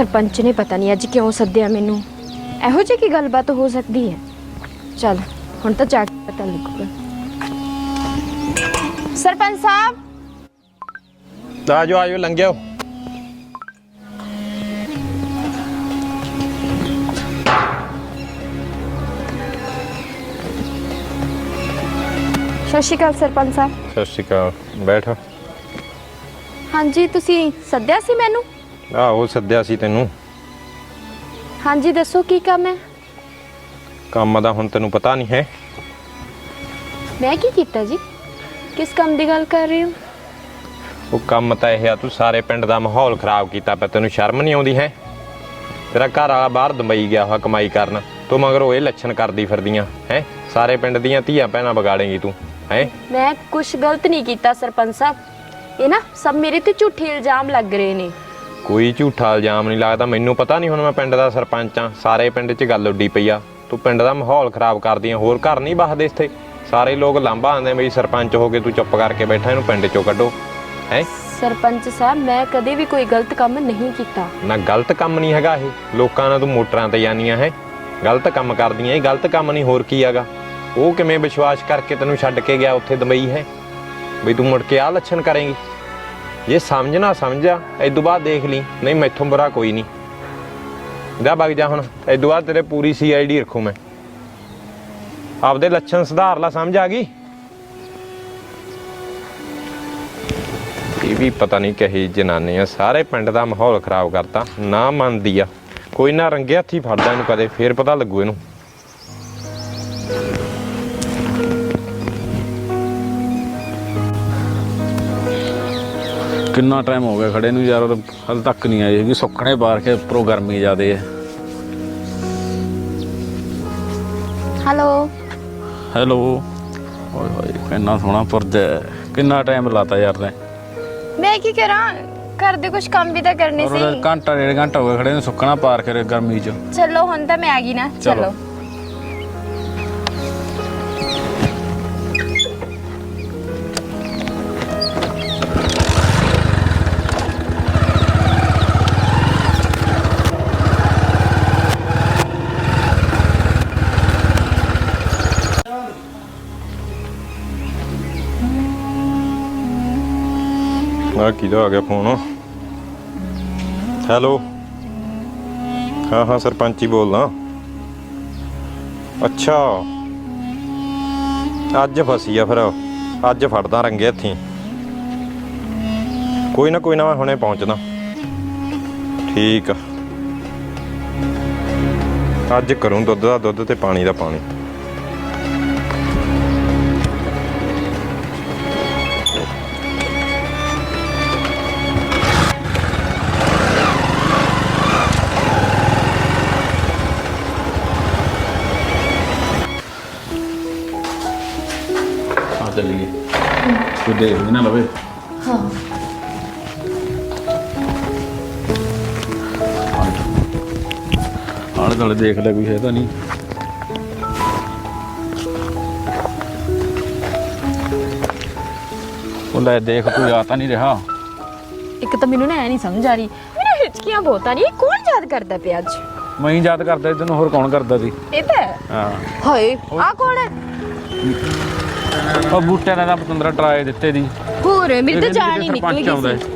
ਸਰਪੰਚ ਨੇ ਪਤਾ ਨਹੀਂ ਅੱਜ ਕਿਉਂ ਸੱਦਿਆ ਮੈਨੂੰ। ਇਹੋ ਜਿਹੀ ਕੀ ਗੱਲਬਾਤ ਹੋ ਸਕਦੀ ਹੈ? ਚਲ ਹੁਣ ਤਾਂ ਜਾ ਕੇ ਪਤਾ ਲੱਗੂਗਾ। ਸਰਪੰਚ ਸਾਹਿਬ! ਆਜੋ ਆਜੋ ਲੰਘਿਓ। ਸਤਿ ਸ਼੍ਰੀ ਅਕਾਲ ਸਰਪੰਚ ਸਾਹਿਬ। ਸਤਿ ਸ਼੍ਰੀ ਅਕਾਲ। ਬੈਠ। ਹਾਂਜੀ ਤੁਸੀਂ ਸੱਦਿਆ ਸੀ ਮੈਨੂੰ? ਆਹੋ ਸੱਦਿਆ ਸੀ ਤੈਨੂੰ। ਹਾਂਜੀ ਦੱਸੋ ਕੀ ਕੰਮ ਹੈ? ਕੰਮ ਦਾ ਹੁਣ ਤੈਨੂੰ ਪਤਾ ਨਹੀਂ ਹੈ। ਮੈਂ ਕੀ ਕੀਤਾ ਜੀ? ਕਿਸ ਕੰਮ ਦੀ ਗੱਲ ਕਰ ਰਹੇ ਹੋ? ਉਹ ਕੰਮ ਤਾਂ ਇਹ ਆ ਤੂੰ ਸਾਰੇ ਪਿੰਡ ਦਾ ਮਾਹੌਲ ਖਰਾਬ ਕੀਤਾ ਪਿਆ ਤੈਨੂੰ ਸ਼ਰਮ ਨਹੀਂ ਆਉਂਦੀ ਹੈ? ਤੇਰਾ ਘਰ ਵਾਲਾ ਬਾਹਰ ਦੁਬਈ ਗਿਆ ਹੋਇਆ ਕਮਾਈ ਕਰਨ ਤੂੰ ਮਗਰ ਉਹ ਇਹ ਲੱਛਣ ਕਰਦੀ ਫਿਰਦੀਆਂ ਹੈ? ਸਾਰੇ ਪਿੰਡ ਦੀਆਂ ਧੀਆਂ ਭੈਣਾਂ ਵਿਗਾੜੇਂਗੀ ਤੂੰ ਹੈ? ਮੈਂ ਕੁਝ ਗਲਤ ਨਹੀਂ ਕੀਤਾ ਸਰਪੰਚ ਸਾਹਿਬ। ਇਹ ਨਾ ਸਭ ਮੇਰੇ ਤੇ ਝੂਠੇ ਇਲਜ਼ਾਮ ਲੱਗ ਰਹੇ ਨੇ। ਕੋਈ ਝੂਠਾ ਇਲਜ਼ਾਮ ਨਹੀਂ ਲੱਗਦਾ। ਮੈਨੂੰ ਪਤਾ ਨਹੀਂ ਹੁਣ ਮੈਂ ਪਿੰਡ ਦਾ ਸਰਪੰਚ ਆ ਸਾਰੇ ਪਿੰਡ 'ਚ ਗੱਲ ਉੱਡੀ ਪਈ ਆ। ਤੂੰ ਪਿੰਡ ਦਾ ਮਾਹੌਲ ਖਰਾਬ ਕਰਦੀ ਆ। ਹੋਰ ਘਰ ਨਹੀਂ ਬਸਦੇ ਇੱਥੇ। ਸਾਰੇ ਲੋਕ ਲਾਂਭਾ ਆਂਦੇ ਬਈ ਸਰਪੰਚ ਹੋ ਕੇ ਤੂੰ ਚੁੱਪ ਕਰਕੇ ਬੈਠਾ ਇਹਨੂੰ ਪਿੰਡ 'ਚੋਂ ਕੱਢੋ। ਹੈ? ਸਰਪੰਚ ਸਾਹਿਬ ਮੈਂ ਕਦੇ ਵੀ ਕੋਈ ਗਲਤ ਕੰਮ ਨਹੀਂ ਕੀਤਾ। ਨਾ ਗਲਤ ਕੰਮ ਨਹੀਂ ਹੈਗਾ ਇਹ। ਲੋਕਾਂ ਨਾਲ ਤੂੰ ਮੋਟਰਾਂ ਤੇ ਜਾਨੀਆਂ ਹੈ? ਗਲਤ ਕੰਮ ਕਰਦੀਆਂ ਇਹ। ਗਲਤ ਕੰਮ ਨਹੀਂ ਹੋਰ ਕੀ ਹੈਗਾ? ਉਹ ਕਿਵੇਂ ਵਿਸ਼ਵਾਸ ਕਰਕੇ ਤੈਨੂੰ ਛੱਡ ਕੇ ਗਿਆ ਉੱਥੇ ਦੁਬਈ ਹੈ? ਬਈ ਤੂੰ ਮੁੜ ਕੇ ਆ ਲੱਛਣ ਕਰੇਂਗੀ। ਇਹ ਸਮਝਣਾ ਸਮਝਾ ਐਦੋਂ ਬਾਅਦ ਦੇਖ ਲਈ। ਨਹੀਂ, ਮੈਥੋਂ ਬੁਰਾ ਕੋਈ ਨਹੀਂ। ਜਾ ਵਗ ਜਾ ਹੁਣ। ਐਦੋਂ ਬਾਅਦ ਤੇਰੇ ਪੂਰੀ ਸੀਆਈਡੀ ਰੱਖੂ ਮੈਂ। ਆਪਦੇ ਲੱਛਣ ਸੁਧਾਰ ਲਾ, ਸਮਝ ਆ ਗਈ? ਇਹ ਵੀ ਪਤਾ ਨਹੀਂ ਕਹੀ ਜਨਾਨੀ ਆ, ਸਾਰੇ ਪਿੰਡ ਦਾ ਮਾਹੌਲ ਖਰਾਬ ਕਰਤਾ। ਨਾ ਮੰਨਦੀ ਆ। ਕੋਈ ਨਾ ਰੰਗੇ ਹੱਥੀ ਫੜਦਾ ਇਹਨੂੰ ਕਦੇ, ਫੇਰ ਪਤਾ ਲੱਗੂ ਇਹਨੂੰ। ਕਿੰਨਾ ਟਾਈਮ ਹੋ ਗਿਆ ਖੜੇ ਨੂੰ ਯਾਰ ਹਲ ਤੱਕ ਨਹੀਂ ਆਈ ਹੈਗੀ ਸੁੱਕਣੇ ਬਾਹਰ ਕੇ ਉੱਪਰੋਂ ਗਰਮੀ ਜ਼ਿਆਦੇ ਹੈ ਹੈਲੋ ਹੈਲੋ ਓਏ ਹੋਏ ਕਿੰਨਾ ਸੋਹਣਾ ਪੁਰਜਾ ਹੈ। ਕਿੰਨਾ ਟਾਈਮ ਲਾਤਾ ਯਾਰ ਨੇ? ਮੈਂ ਕੀ ਕਰਾਂ? ਘਰ ਦੇ ਕੁਝ ਕੰਮ ਵੀ ਤਾਂ ਕਰਨੇ ਸੀ। ਘੰਟਾ ਡੇਢ ਘੰਟਾ ਹੋ ਗਿਆ ਖੜੇ ਨੂੰ ਸੁੱਕਣਾ ਪਾਰ ਕੇ ਗਰਮੀ 'ਚ। ਚਲੋ ਹੁਣ ਤਾਂ ਮੈਂ ਆ ਗਈ ਨਾ। ਚਲੋ। ਆ ਕਿਹਦਾ ਆ ਗਿਆ ਫੋਨ? ਹੈਲੋ ਹਾਂ ਹਾਂ, ਸਰਪੰਚ ਹੀ ਬੋਲਦਾ। ਅੱਛਾ। ਅੱਜ ਫਸੀ ਆ ਫਿਰ। ਅੱਜ ਫੜਦਾ ਰੰਗੇ ਹੱਥੀ। ਕੋਈ ਨਾ ਕੋਈ ਨਾ, ਮੈਂ ਹੁਣੇ ਪਹੁੰਚਦਾ। ਠੀਕ ਆ। ਅੱਜ ਕਰੂੰ ਦੁੱਧ ਦਾ ਦੁੱਧ ਤੇ ਪਾਣੀ ਦਾ ਪਾਣੀ। ਤੂੰ ਦੇਖ ਵੀ ਨਾ ਲਵੇ। ਹਾਂ। ਆਲੇ ਦੁਆਲੇ ਦੇਖ ਲੈ ਕੋਈ ਹੈ ਤਾਂ ਨਹੀਂ। ਉਹ ਲੈ ਦੇਖ ਕੋਈ ਆ ਤਾਂ ਨਹੀਂ ਰਿਹਾ। ਇੱਕ ਤਾਂ ਮੈਨੂੰ ਨਾ ਐ ਨਹੀਂ ਸਮਝ ਆ ਰਹੀ। ਮੈਨੂੰ ਹਿਚਕੀਆਂ ਬਹੁਤ ਆ ਰਹੀ ਕੌਣ ਯਾਦ ਕਰਦਾ ਪਿਆ ਅੱਜ? ਮੈਂ ਹੀ ਯਾਦ ਕਰਦਾ ਸੀ ਤੈਨੂੰ ਹੋਰ ਕੌਣ ਕਰਦਾ ਸੀ? ਇਹ ਤਾਂ ਹੈ। ਹਾਂ। ਹਾਏ ਆ ਕੌਣ ਹੈ? ਉਹ ਬੂਟਿਆਂ ਨੇ ਤਾਂ ਪਤੰਦਰਾ ਟਰਾਏ ਦਿੱਤੇ ਦੀ ਹੋਰ ਮੇਰੇ ਤਾਂ ਜਾਣ ਹੀ ਨਿਕਲ ਗਈ। ਸੀ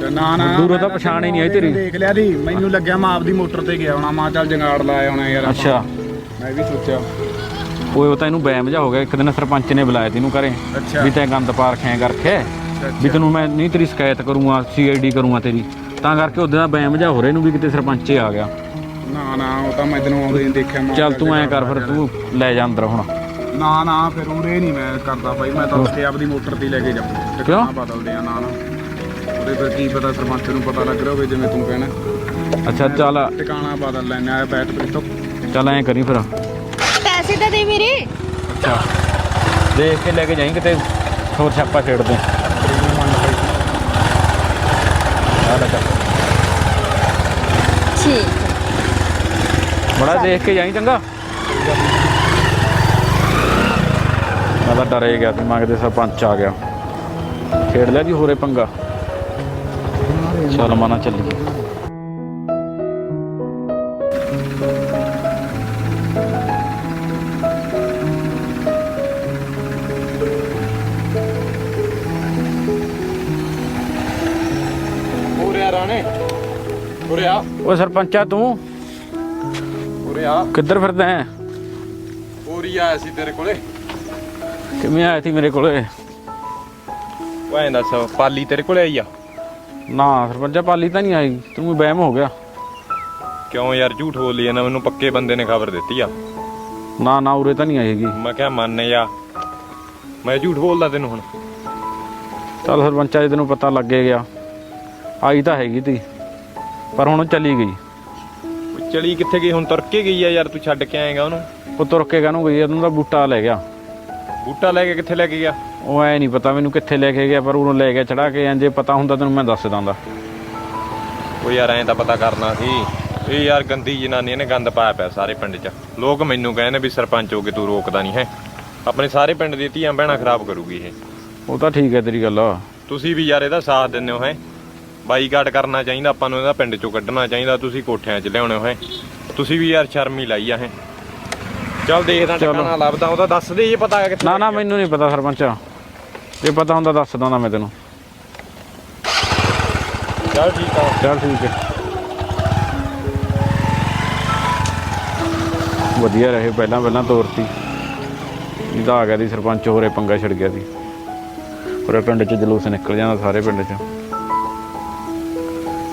ਤੇ ਨਾ ਨਾ ਦੂਰੋਂ ਤਾਂ ਪਛਾਣ ਹੀ ਨਹੀਂ ਆਈ ਤੇਰੀ। ਦੇਖ ਲਿਆ ਦੀ ਮੈਨੂੰ ਲੱਗਿਆ ਮੈਂ ਆਪਦੀ ਮੋਟਰ ਤੇ ਗਿਆ ਹੋਣਾ ਮਾਂ ਚੱਲ ਜੰਗਾੜ ਲਾਇਆ ਹੋਣਾ ਯਾਰ। ਅੱਛਾ ਮੈਂ ਵੀ ਸੋਚਿਆ ਓਏ ਉਹ ਤਾਂ ਇਹਨੂੰ ਬੈਮ ਜਾ ਹੋ ਗਿਆ ਇੱਕ ਦਿਨ ਸਰਪੰਚ ਨੇ ਬੁਲਾਇਆ ਤੈਨੂੰ ਘਰੇ ਅੱਛਾ। ਵੀ ਤੈਂ ਗੰਦ ਪਾ ਰੱਖਿਆ ਕਰਕੇ ਵੀ ਤੈਨੂੰ ਮੈਂ ਨਹੀਂ ਤੇਰੀ ਸ਼ਿਕਾਇਤ ਕਰੂੰਗਾ ਸੀਆਈਡੀ ਕਰੂੰਗਾ ਤੇਰੀ ਤਾਂ ਕਰਕੇ ਉਹਦੇ ਦਾ ਬੈਮ ਜਾ ਹੋ ਰਿਹਾ ਇਹਨੂੰ ਵੀ ਕਿਤੇ ਸਰਪੰਚ ਆ ਗਿਆ ਨਾ ਨਾ ਉਹ ਤਾਂ ਮੈਂ ਤੈਨੂੰ ਆਉਂਦੇ ਹੀ ਦੇਖਿਆ ਚੱਲ ਤੂੰ ਐਂ ਕਰ ਫਿਰ ਤੂੰ ਲੈ ਜਾ ਅੰਦਰ ਹੁਣ ਨਾ ਨਾ ਫਿਰ ਉਰੇ ਨਹੀਂ ਮੈਂ ਕਰਦਾ ਬਾਈ ਮੈਂ ਤਾਂ ਉੱਥੇ ਆਪਦੀ ਮੋਟਰ ਤੇ ਹੀ ਲੈ ਕੇ ਜਾਊਂ। ਟਿਕਾਣਾ ਬਦਲਦੇ ਆ ਨਾ ਨਾ। ਉਹਦੇ ਫਿਰ ਕੀ ਪਤਾ ਸਰਪੰਚ ਨੂੰ ਪਤਾ ਲੱਗ ਰਿਹਾ ਹੋਵੇ ਜਿਵੇਂ ਤੂੰ ਕਹਿਣਾ। ਅੱਛਾ ਚੱਲ ਟਿਕਾਣਾ ਬਦਲ ਲੈਣੇ ਆ ਬੈਠ ਪ੍ਰੀਤੋ ਚੱਲ ਐਂ ਕਰੀ ਫਿਰ। ਪੈਸੇ ਤਾਂ ਦੇ ਮੇਰੇ ਅੱਛਾ। ਦੇਖ ਕੇ ਲੈ ਕੇ ਜਾਈਂ ਕਿਤੇ ਹੋਰ ਛਾਪਾ ਛੇੜ ਦੇ। ਆ ਲੈ ਚੱਲ। ਠੀਕ। ਬੜਾ ਦੇਖ ਕੇ ਜਾਈਂ ਚੰਗਾ। ਮੈਂ ਤਾਂ ਡਰੇ ਗਿਆ ਸੀ ਮੰਗਦੇ ਸਰਪੰਚ ਆ ਗਿਆ। ਖੇਡ ਲਿਆ ਜੀ ਹੋਰੇ ਪੰਗਾ। ਚਲ ਮਾਨਾ ਚੱਲੀਏ। ਉਰੇ ਆ ਓਏ ਸਰਪੰਚਾ ਤੂੰ? ਉਰੇ ਆ। ਕਿੱਧਰ ਫਿਰਦਾ ਹੈ? ਪੂਰੀ ਆਇਆ ਸੀ ਤੇਰੇ ਕੋਲੇ। ਕਿਵੇਂ ਆਇਆ ਸੀ ਮੇਰੇ ਕੋਲੇ? ਐਂ ਦੱਸ ਪਾਲੀ ਤੇਰੇ ਕੋਲੇ ਆਈ ਆ? ਨਾ ਸਰਪੰਚਾ ਪਾਲੀ ਤਾਂ ਨਹੀਂ ਆਈ। ਤੂੰ ਵਹਿਮ ਹੋ ਗਿਆ। ਕਿਉਂ ਯਾਰ ਝੂਠ ਬੋਲੀ ਜਾਂਦਾ ਮੈਨੂੰ ਪੱਕੇ ਬੰਦੇ ਨੇ ਖਬਰ ਦਿੱਤੀ ਆ। ਨਾ ਨਾ ਉਰੇ ਤਾਂ ਨਹੀਂ ਆਏਗੀ ਮੈਂ ਕਿਹਾ ਮੰਨ ਜਾ। ਮੈਂ ਝੂਠ ਬੋਲਦਾ ਤੈਨੂੰ ਹੁਣ। ਚੱਲ ਸਰਪੰਚਾ ਜੀ ਤੈਨੂੰ ਪਤਾ ਲੱਗੇ ਗਿਆ। ਆਈ ਤਾਂ ਹੈਗੀ ਤੀ ਪਰ ਹੁਣ ਉਹ ਚਲੀ ਗਈ। ਉਹ ਚਲੀ ਕਿੱਥੇ ਗਈ? ਹੁਣ ਤੁਰ ਕੇ ਗਈ ਆ ਯਾਰ ਤੂੰ ਛੱਡ ਕੇ ਆਏਗਾ ਉਹਨੂੰ। ਉਹ ਤੁਰ ਕੇ ਕਾਹਨੂੰ ਗਈ? ਉਹਨੂੰ ਦਾ ਬੂਟਾ ਲੈ ਗਿਆ। ਬੂਟਾ ਲੈ ਕੇ ਕਿੱਥੇ ਲੈ ਕੇ ਗਿਆ? ਉਹ ਐ ਨਹੀਂ ਪਤਾ ਮੈਨੂੰ ਕਿੱਥੇ ਲੈ ਕੇ ਗਿਆ ਪਰ ਉਹਨੂੰ ਲੈ ਗਿਆ ਚੜਾ ਕੇ ਐਂ ਜੇ ਪਤਾ ਹੁੰਦਾ ਤੈਨੂੰ ਮੈਂ ਦੱਸ ਦਾਂਦਾ। ਉਹ ਯਾਰ ਐਂ ਤਾਂ ਪਤਾ ਕਰਨਾ ਸੀ। ਇਹ ਯਾਰ ਗੰਦੀ ਜਨਾਨੀ ਨੇ ਗੰਦ ਪਾਇਆ ਪਿਆ ਸਾਰੇ ਪਿੰਡ 'ਚ। ਲੋਕ ਮੈਨੂੰ ਕਹਿੰਦੇ ਵੀ ਸਰਪੰਚ ਹੋ ਕੇ ਤੂੰ ਰੋਕਦਾ ਨਹੀਂ ਹੈ। ਆਪਣੇ ਸਾਰੇ ਪਿੰਡ ਦੀਆਂ ਧੀਆਂ ਭੈਣਾਂ ਖਰਾਬ ਕਰੂਗੀ ਇਹ। ਉਹ ਤਾਂ ਠੀਕ ਹੈ ਤੇਰੀ ਗੱਲ। ਤੁਸੀਂ ਵੀ ਯਾਰ ਇਹਦਾ ਸਾਥ ਦਿੰਦੇ ਹੋ ਹੈ। ਬਾਈਕਾਟ ਕਰਨਾ ਚਾਹੀਦਾ ਆਪਾਂ ਨੂੰ ਇਹਦਾ ਪਿੰਡ 'ਚੋਂ ਕੱਢਣਾ ਚਾਹੀਦਾ ਤੁਸੀਂ ਕੋਠਿਆਂ 'ਚ ਲਿਆਉਣੇ ਹੋ ਹੈ। ਤੁਸੀਂ ਵੀ ਯਾਰ ਸ਼ਰਮ ਹੀ ਲਾਈ ਆ ਹੈ। ਚੱਲ ਦੇਖਦਾ। ਟਿਕਾਣਾ ਲੱਭਦਾ ਉਹਦਾ ਦੱਸ ਦੇ ਜੇ ਪਤਾ ਕਿੱਥੇ ਨਾ ਨਾ ਮੈਨੂੰ ਨਹੀਂ ਪਤਾ ਸਰਪੰਚ। ਜੇ ਪਤਾ ਹੁੰਦਾ ਦੱਸ ਦਾਂਦਾ ਮੈਂ ਤੈਨੂੰ। ਚੱਲ ਠੀਕ ਆ। ਚੱਲ ਠੀਕ ਹੈ ਵਧੀਆ ਰਹੇ ਪਹਿਲਾਂ ਪਹਿਲਾਂ ਤੋਰਤੀ। ਇਹਦਾ ਆ ਗਿਆ ਦੀ ਸਰਪੰਚ ਹੋਰੇ ਪੰਗਾ ਛਿੜ ਗਿਆ ਸੀ। ਪੂਰੇ ਪਿੰਡ 'ਚ ਜਲੂਸ ਨਿਕਲ ਜਾਂਦਾ ਸਾਰੇ ਪਿੰਡ 'ਚ।